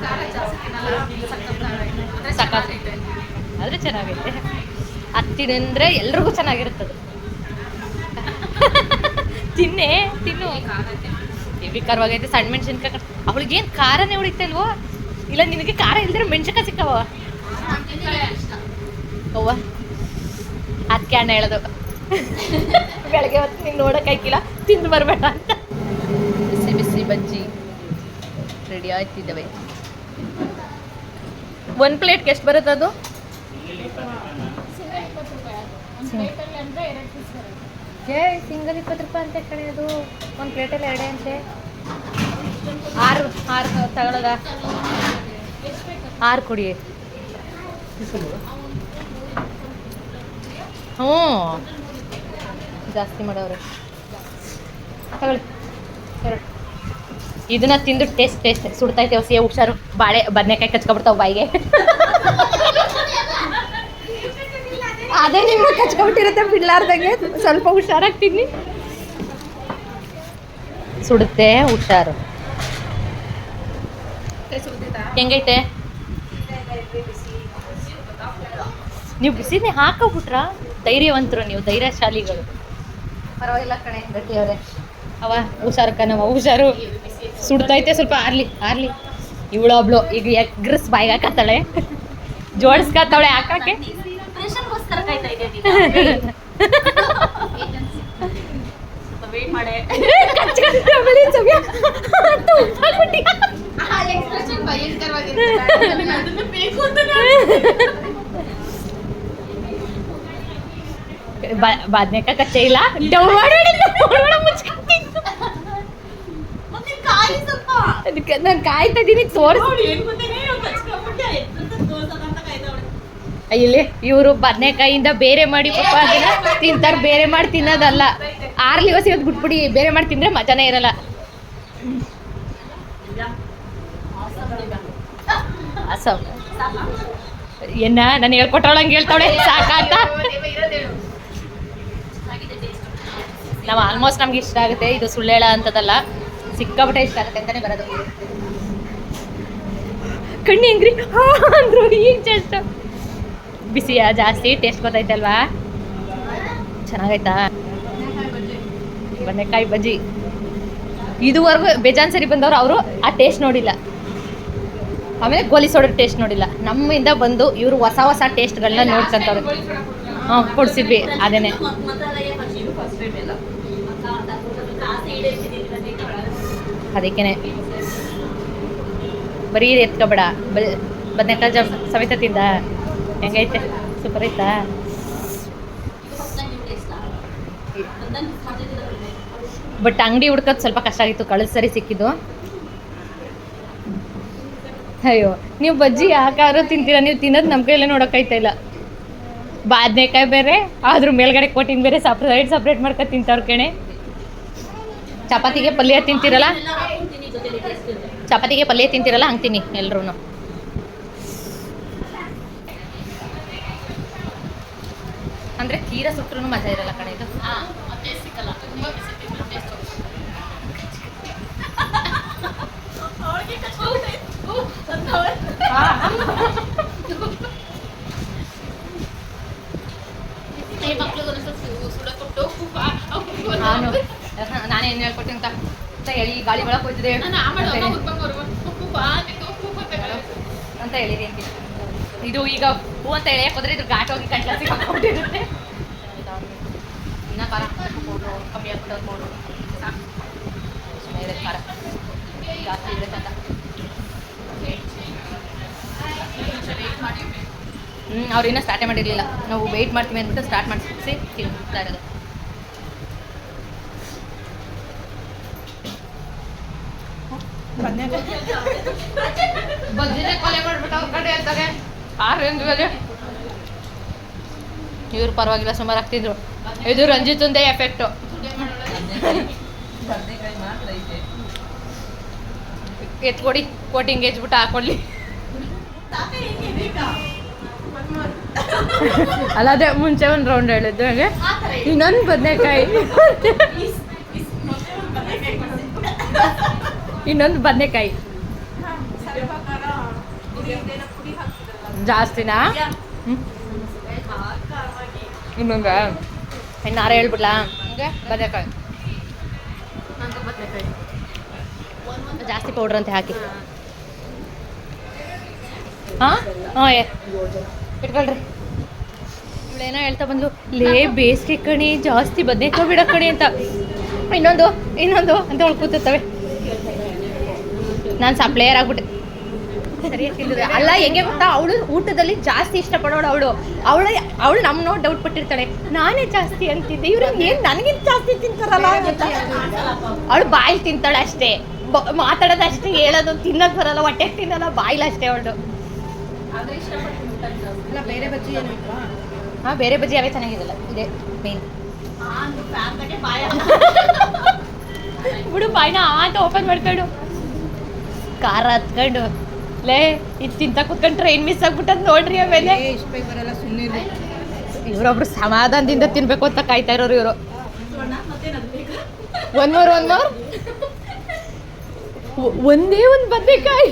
Speaker 1: ಆದರೆ ಚೆನ್ನಾಗೈತೆ. ಹತ್ತಿನಂದ್ರೆ ಎಲ್ರಿಗೂ ಚೆನ್ನಾಗಿರುತ್ತದೆ ತಿನ್ನೆ, ತಿನ್ನು. ಹೆವಿ ಖಾರವಾಗೈತೆ, ಸಣ್ಣ ಮೆಣಸಿನ್ಕಾಯಿ ಅವಳಿಗೇನು ಖಾರನೇ ಹೊಡಿತಲ್ವೋ ಇಲ್ಲ ನಿನಗೆ ಖಾರ ಇಲ್ದಿರ ಮೆಣಸಿನ್ಕಾಯಿ ಸಿಕ್ಕವ? ಅವ್ವ ಅದಕ್ಕೆ ಅಣ್ಣ ಹೇಳೋದು. ಬೆಳಗ್ಗೆ ಹೊತ್ತು ನೀನು ನೋಡೋಕ್ಕಾಯ್ಕಿಲ್ಲ ತಿಂದು ಬರಬೇಡ ಅಂತ. ಬಿಸಿ ಬಿಸಿ ಬಜ್ಜಿ ರೆಡಿ ಆಯ್ತಿದ್ದಾವೆ. ಒಂದು ಪ್ಲೇಟ್ಗೆ ಎಷ್ಟು ಬರುತ್ತೆ ಅದು? ಏ ಸಿಂಗಲ್ ಇಪ್ಪತ್ತು ರೂಪಾಯಿ ಅಂತ ಕಣೆ ಅದು. ಒಂದು ಪ್ಲೇಟಲ್ಲಿ ಎರಡೇ ಅಂತೆ. ಆರು ಆರು ತಗೊಳ್ಳೋದ ಆರು ಕೊಡಿ. ಹ್ಞೂ ಜಾಸ್ತಿ ಮಾಡೋರು. ತಗೊಳ್ಳಿ. ಎರಡು ಇದನ್ನ ತಿಂದು ಟೇಸ್ಟ್ ಟೇಸ್ಟ್ ಸುಡ್ತೈತೆ ಸೇ ಹುಷಾರು. ಬಾಳೆ, ಬದನೆಕಾಯಿ ಕಚ್ಕೊಬಿಡ್ತಾವೆ ಬಾಯಿಗೆ. ಅದೇ ನಿಮ್ಮ ಕಚ್ಕೊಬಿಟ್ಟಿರುತ್ತೆ, ಬಿಡ್ಲಾರ್ದಂಗೆ. ಸ್ವಲ್ಪ ಹುಷಾರಾಗ್ತೀನಿ ಸುಡುತ್ತೆ, ಹುಷಾರು. ಹೆಂಗೈತೆ? ನೀವು ಬಿಸಿನೇ ಹಾಕೋಬಿಟ್ರ? ಧೈರ್ಯವಂತರು ನೀವು, ಧೈರ್ಯಶಾಲಿಗಳು. ಪರವಾಗಿಲ್ಲ ಕಣೆ ಗಟ್ಟಿಯವರೇ. ಅವ ಹುಷಾರು ಕಣವ ಹುಷಾರು. ಸುಡ್ತೈತೆ ಸ್ವಲ್ಪ ಆರ್ಲಿ ಆರ್ಲಿ. ಇವಳೊಬ್ಳು ಈಗ ಎಗ್ರಸ್ ಬಾಯಿಗೆ ಹಾಕತ್ತಾಳೆ ಜೋಡಿಸ್ಕತ್ತಾಳೆ ಹಾಕಕ್ಕೆ
Speaker 2: ವೇಟ್ ಮಾಡಿ.
Speaker 1: ಕಚ್ಕೊಂಡ್ರೆ ಸವ್ಯ. ಅಂತ ಉಪ್ಪಾಕ್ಬಿಟ್ಟಿ.
Speaker 2: ಎಕ್ಸ್ಪ್ರೆಷನ್ ಭಯಂಕರವಾಗಿರುತ್ತೆ ಅದನ್ನ ಬೇಕು ಅಂತ
Speaker 1: ಬ- ಬದ್ನೆಕಾಯಿ ಕಚ್ಚೆ ಇಲ್ಲ.
Speaker 2: ಸ್ವಲ್ಪ.
Speaker 1: ಅದಕ್ಕೆ ನಾನು ಕಾಯ್ತಾ ಇದ್ದೀನಿ ತೋರಿಸ್ ಇಲ್ಲಿ ಇವರು ಬದನೆಕಾಯಿಂದ ಬೇರೆ ಮಾಡಿ ಪಾಪ ಅದನ್ನ ತಿಂತಾರೆ ಬೇರೆ ಮಾಡಿ ತಿನ್ನೋದಲ್ಲ. ಆರ್ಲಿ ಹೊಸ ಇವತ್ತು ಬಿಟ್ಬಿಡಿ ಬೇರೆ ಮಾಡಿ ತಿಂದ್ರೆ ಮಜಾನೇ ಇರಲ್ಲ. ಏನ ನಾನು ಹೇಳ್ಕೊಟ್ಟವಳಂಗೆ ಹೇಳ್ತಾವಳೆ ಸಾಕಾಗ್ತ ನಾವು ಆಲ್ಮೋಸ್ಟ್ ನಮ್ಗೆ ಇಷ್ಟ ಆಗುತ್ತೆ. ಇದು ಸುಳ್ಳೇಳ ಅಂತದಲ್ಲ, ಸಿಕ್ಕಾಪಟ್ಟೆ ಇಷ್ಟ ಆಗುತ್ತೆ ಅಂತಾನೆ ಬರೋದು. ಕಣ್ಣಿ ಹೆಂಗ್ರಿ? ಅಂದ್ರು ಈಗ ಜಸ್ಟ್ ಬಿಸಿಯಾ, ಜಾಸ್ತಿ ಟೇಸ್ಟ್ ಗೊತ್ತೈತಲ್ವಾ ಚೆನ್ನಾಗೈತಾ? ಬದನೆಕಾಯಿ ಬಜ್ಜಿ. ಇದುವರೆಗೂ ಬೇಜಾನ್ ಸರಿ ಬಂದವರು ಅವರು ಆ ಟೇಸ್ಟ್ ನೋಡಿಲ್ಲ. ಆಮೇಲೆ ಗೋಲಿ ಸೋಡಾ ಟೇಸ್ಟ್ ನೋಡಿಲ್ಲ. ನಮ್ಮಿಂದ ಬಂದು ಇವರು ಹೊಸ ಹೊಸ ಟೇಸ್ಟ್ಗಳನ್ನ ನೋಡ್ಕೊಂತವ್ರು. ಹಾಂ, ಕೊಡ್ಸಿದ್ವಿ, ಅದೇನೆ. ಅದಕ್ಕೇನೆ ಬರೀ ಎತ್ಕೋಬೇಡ. ಎತ್ಕೊಬೇಡ ಬದನೆಕಾಯಿ ಜ ಸವಿತಾ ತಿಂದ. ಹೆಂಗೈತೆ? ಸೂಪರ್ ಐತಾ? ಬಟ್ ಅಂಗಡಿ ಹುಡ್ಕೋದು ಸ್ವಲ್ಪ ಕಷ್ಟ ಆಗಿತ್ತು. ಕಳೆದ ಸರಿ ಸಿಕ್ಕಿದ್ದು. ಅಯ್ಯೋ, ನೀವು ಬಜ್ಜಿ ಯಾಕಾದ್ರೂ ತಿಂತೀರಾ? ನೀವು ತಿನ್ನೋದು ನಮ್ಮ ಕೈಯಲ್ಲೇ ನೋಡೋಕ್ಕಾಯ್ತಾ ಇಲ್ಲ. ಬಾದ್ನೆಕಾಯಿ ಬೇರೆ, ಆದ್ರೂ ಮೇಲ್ಗಡೆ ಕೋಟಿನ ಬೇರೆ ಸಪ್ರೇಟ್ ಸಪ್ರೇಟ್ ಮಾಡ್ಕೊಂಡು ತಿಂತಾವ್ರ ಕಣೆ. ಚಪಾತಿಗೆ ಪಲ್ಯ ತಿಂತೀರಲ್ಲ? ಚಪಾತಿಗೆ ಪಲ್ಯ ತಿಂತೀರಲ್ಲ ಹಂಗೆ ತಿನ್ನಿ ಅಂದ್ರೆ ಅಂದರೆ ತೀರಾ ಸುಟ್ಟರು ಮಜಾ ಇರಲ್ಲ ಕಡೆ ನಾನು ನಾನೇನು ಹೇಳ್ಕೊಡ್ತೀನಿ ಅಂತ ಅಂತ ಹೇಳಿ ಗಾಳಿ ಒಳಗೆ ಹೋಯ್ತಿದೆ ಅಂತ ಹೇಳಿದೆ ಇದು ಈಗ ಹೂ ಅಂತ ಹೇಳಿ ಹೋದ್ರೆ ಇದು ಘಾಟ್ ಹೋಗಿ ಕಂಟ್ಲ ಸಿಕ್ಕಾಕೊಂಡಿರುತ್ತೆ ಇನ್ನ ಖಾರ ಹಾಕ್ಬೋದು, ಕಮ್ಮಿ ಹಾಕ್ಬಿಟ್ಟು ನೋಡು ಸುಮ್ಮನೆ ಇರುತ್ತೆ ಖಾರ. ಜಾಸ್ತಿ ಇರುತ್ತೆ ಅಂತ. ಹ್ಞೂ ಅವ್ರು ಇನ್ನೂ ಸ್ಟಾರ್ಟೇ ಮಾಡಿರಲಿಲ್ಲ. ನಾವು ವೆಯ್ಟ್ ಮಾಡ್ತೀವಿ ಅಂದ್ಬಿಟ್ಟು ಸ್ಟಾರ್ಟ್ ಮಾಡಿಸಿ ತಿಂತಾ ಇರೋದು ಬಜ್ಜಿನೇ ಕೊಲೆ ಮಾಡ್ಬಿಟ್ಟು ಅವ್ರ ಕಡೆ ಅಂತಾರೆ ಆರೇಂದ್ರಲ್ಲಿ ಇವ್ರು ಪರವಾಗಿಲ್ಲ, ಸುಮಾರು ಆಗ್ತಿದ್ರು. ಇದು ರಂಜಿತಂದೇ ಎಫೆಕ್ಟು ಎತ್ಕೊಡಿ ಕೋಟಿಂಗ್ ಹೆಚ್ಬಿಟ್ಟು ಹಾಕೊಳ್ಳಿ. ಅಲ್ಲ, ಅದೇ ಮುಂಚೆ ಒಂದು ರೌಂಡ್ ಹೇಳಿದ್ದು ಹಾಗೆ. ಇನ್ನೊಂದು ಬದನೆಕಾಯಿ. ಇನ್ನೊಂದು ಬದನೆಕಾಯಿ. ಜಾಸ್ತಿನಾ. ಇನ್ನೊಂದ. ಇನ್ನಾರ ಹೇಳ್ಬಿಡ್ಲಾ? ಬದನೆಕಾಯಿ. ಜಾಸ್ತಿ ಪೌಡ್ರ್ ಅಂತ ಹಾಕಿ. ಹಾಂ. ಹಾಂ? ಇಟ್ಕೊಳ್ರಿ. ಇವಳೇನೋ ಹೇಳ್ತಾ ಬಂದ್ಲು. ಲೇ ಬೇಸಿಗೆ ಕಣಿ ಜಾಸ್ತಿ ಬದನೆಕಾಯಿ ಬಿಡ ಕಣಿ ಅಂತ. ಇನ್ನೊಂದು ಇನ್ನೊಂದು ಅಂತ ಅವ್ಳು ಕೂತಿರ್ತವೆ. ನಾನು ಸಪ್ಲೇಯರ್ ಆಗ್ಬಿಟ್ಟೆ. ಸರಿಯಾಗಿ ತಿಂದಿದೆ ಅಲ್ಲ ಹೆಂಗೆ ಗೊತ್ತಾ? ಅವಳು ಊಟದಲ್ಲಿ ಜಾಸ್ತಿ ಇಷ್ಟಪಡೋಳು ಅವಳು. ಅವಳು ಅವಳು ನಮ್ಮ ನೋಡಿ ಡೌಟ್ ಪಟ್ಟಿರ್ತಾಳೆ ನಾನೇ ಜಾಸ್ತಿ ಅಂತಿದ್ದೆ. ಇವ್ರು ಏನು ನನಗಿಂತ ಜಾಸ್ತಿ ತಿಂತಾರಲ್ಲ? ಅವಳು ಬಾಯಿ ತಿಂತಾಳೆ ಅಷ್ಟೇ. ಬ- ಮಾತಾಡೋದು ಅಷ್ಟೇ ಹೇಳೋದು ತಿನ್ನೋದು ಬರಲ್ಲ. ಹೊಟ್ಟೆಗೆ ತಿನ್ನಲ್ಲ ಬಾಯಿಲ್ ಅಷ್ಟೇ ಅವಳು ಹಾಂ ಬೇರೆ ಬಜ್ಜಿ ಅವೇ ಚೆನ್ನಾಗಿದಲ್ಲ ಇದೆ ಮೇನ್ ಬಿಡು ಬಾಯಿನ ಆ ಅಂತ ಓಪನ್ ಮಾಡ್ಕೊಂಡು. ಖಾರ ಹತ್ಕೊಂಡು. ಲೇ ಇದು ತಿಂತ ಕುತ್ಕೊಂಡು ಟ್ರೈನ್ ಮಿಸ್ ಆಗ್ಬಿಟ್ಟದ್ ನೋಡ್ರಿ ಆಮೇಲೆ ಇವರೊಬ್ರು ಸಮಾಧಾನದಿಂದ ತಿನ್ಬೇಕು ಅಂತ ಕಾಯ್ತಾ ಇರೋರು ಇವರು. ಒನ್ ಮೋರ್ ಒನ್ ಮೋರ್ ಒಂದೇ ಒಂದು ಬದನೆಕಾಯಿ.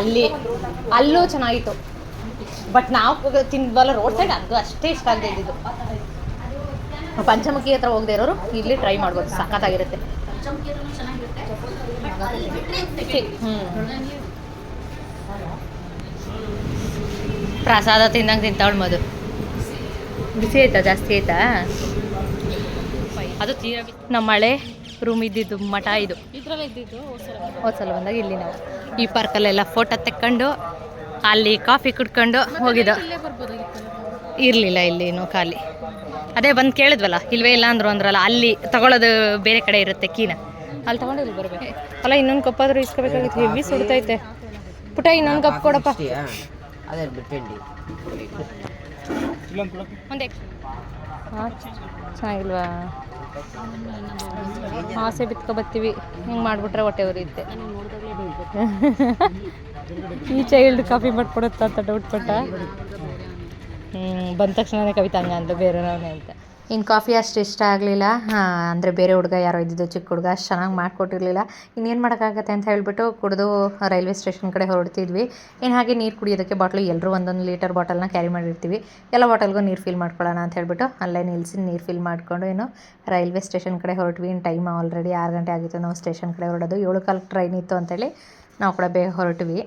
Speaker 1: ಅಲ್ಲಿ ಅಲ್ಲೂ ಚೆನ್ನಾಗಿತ್ತು. ಬಟ್ ನಾವು ತಿಂದ್ವಲ್ಲ ರೋಡ್ ಸೈಡ್ ಅದು ಅಷ್ಟೇ ಇಷ್ಟ ಆಗದೆ ಇದ್ದಿದ್ದು. ಪಂಚಮುಖಿ ಹತ್ರ ಹೋಗದೆ ಇರೋರು ಇಲ್ಲಿ ಟ್ರೈ ಮಾಡ್ಬೋದು ಸಖತ್ತಾಗಿರುತ್ತೆ. ಹ್ಮ್. ಪ್ರಸಾದ ತಿಂದಂಗೆ ತಿಂತಾವಳು ಮದು ಬಿಸಿ ಆಯ್ತಾ ಜಾಸ್ತಿ ಆಯ್ತಾ? ಅದು ತೀರಾ. ನಮ್ಮ ಮಳೆ ರೂಮ್ ಇದ್ದಿದ್ದು ಮಠ ಇದು.
Speaker 2: ಇದ್ದಿದ್ದು
Speaker 1: ಹೋದ್ಸಲ ಬಂದಾಗ. ಇಲ್ಲಿ ನಾವು. ಈ ಪಾರ್ಕಲ್ಲೆಲ್ಲ ಫೋಟೋ ತೆಕ್ಕೊಂಡು ಅಲ್ಲಿ ಕಾಫಿ ಕುಡ್ಕೊಂಡು ಹೋಗಿದ್ದು. ಇರಲಿಲ್ಲ ಇಲ್ಲಿ ಖಾಲಿ. ಅದೇ ಬಂದು ಕೇಳಿದ್ವಲ್ಲ, ಇಲ್ವೇ ಇಲ್ಲ ಅಂದ್ರು ಅಂದ್ರಲ್ಲ, ಅಲ್ಲಿ ತಗೊಳ್ಳೋದು ಬೇರೆ ಕಡೆ ಇರುತ್ತೆ ಕೀನ. ಅಲ್ಲಿ ತಗೊಂಡು ಇಲ್ಲಿ ಬರ್ಬೇಕು. ಅಲ್ಲ, ಇನ್ನೊಂದು ಕಪ್ಪಾದ್ರೂ ಇಸ್ಕೋಬೇಕಾಗಿತ್ತು ಹೆವಿ ಸುಡ್ತೈತೆ ಪುಟ, ಇನ್ನೊಂದು ಕಪ್ ಕೊಡಪ್ಪ. ಒಂದೇ. ಚೆನ್ನಾಗಿಲ್ವಾ? ಆಸೆ ಬಿತ್ಕೊ ಬರ್ತೀವಿ ಹಿಂಗೆ ಮಾಡಿಬಿಟ್ರೆ ಹೊಟ್ಟೆ ಉರಿಯುತ್ತೆ. ಈ ಚೈಲ್ಡ್ ಕಾಫಿ ಮಾಡ್ಕೊಡುತ್ತಾ ಅಂತ ಡೌಟ್ ಹ್ಞೂ ಬಂದ ತಕ್ಷಣ ಕವಿತಾ ಹಂಗ ಅಂದ್ಲು ಬೇರೆಯವ್ರವನೇ ಅಂತ.
Speaker 3: ಇನ್ನು ಕಾಫಿ ಅಷ್ಟು ಇಷ್ಟ ಆಗಲಿಲ್ಲ. ಅಂದರೆ ಬೇರೆ ಹುಡುಗ ಯಾರೋ ಇದ್ದಿದ್ದು, ಚಿಕ್ಕ ಹುಡುಗ, ಅಷ್ಟು ಚೆನ್ನಾಗಿ ಮಾಡಿಕೊಟ್ಟಿರಲಿಲ್ಲ. ಇನ್ನೇನು ಮಾಡೋಕ್ಕಾಗತ್ತೆ ಅಂತ ಹೇಳಿಬಿಟ್ಟು ಕುಡಿದು ರೈಲ್ವೆ ಸ್ಟೇಷನ್ ಕಡೆ ಹೊರಡ್ತಿದ್ವಿ. ಇನ್ನು ಹಾಗೆ ನೀರು ಕುಡಿಯೋದಕ್ಕೆ ಬಾಟ್ಲು ಎಲ್ಲರೂ ಒಂದೊಂದು ಲೀಟರ್ ಬಾಟಲ್ನ ಕ್ಯಾರಿ ಮಾಡಿರ್ತೀವಿ. ಎಲ್ಲ ಬಾಟಲ್ಗೂ ನೀರು ಫಿಲ್ ಮಾಡ್ಕೊಳ್ಳೋಣ ಅಂತ ಹೇಳ್ಬಿಟ್ಟು ಅಲ್ಲೇ ನಿಲ್ಲಿಸಿ ನೀರು ಫಿಲ್ ಮಾಡಿಕೊಂಡು ಏನು ರೈಲ್ವೆ ಸ್ಟೇಷನ್ ಕಡೆ ಹೊರಟ್ವಿ. ಇನ್ನು ಟೈಮ್ ಆಲ್ರೆಡಿ ಆರು ಗಂಟೆ ಆಗಿತ್ತು ನಾವು ಸ್ಟೇಷನ್ ಕಡೆ ಹೊರಡೋದು. ಏಳು ಕಾಲಕ್ಕೆ ಟ್ರೈನ್ ಇತ್ತು ಅಂತೇಳಿ ನಾವು ಕೂಡ ಬೇಗ ಹೊರಟ್ವಿ.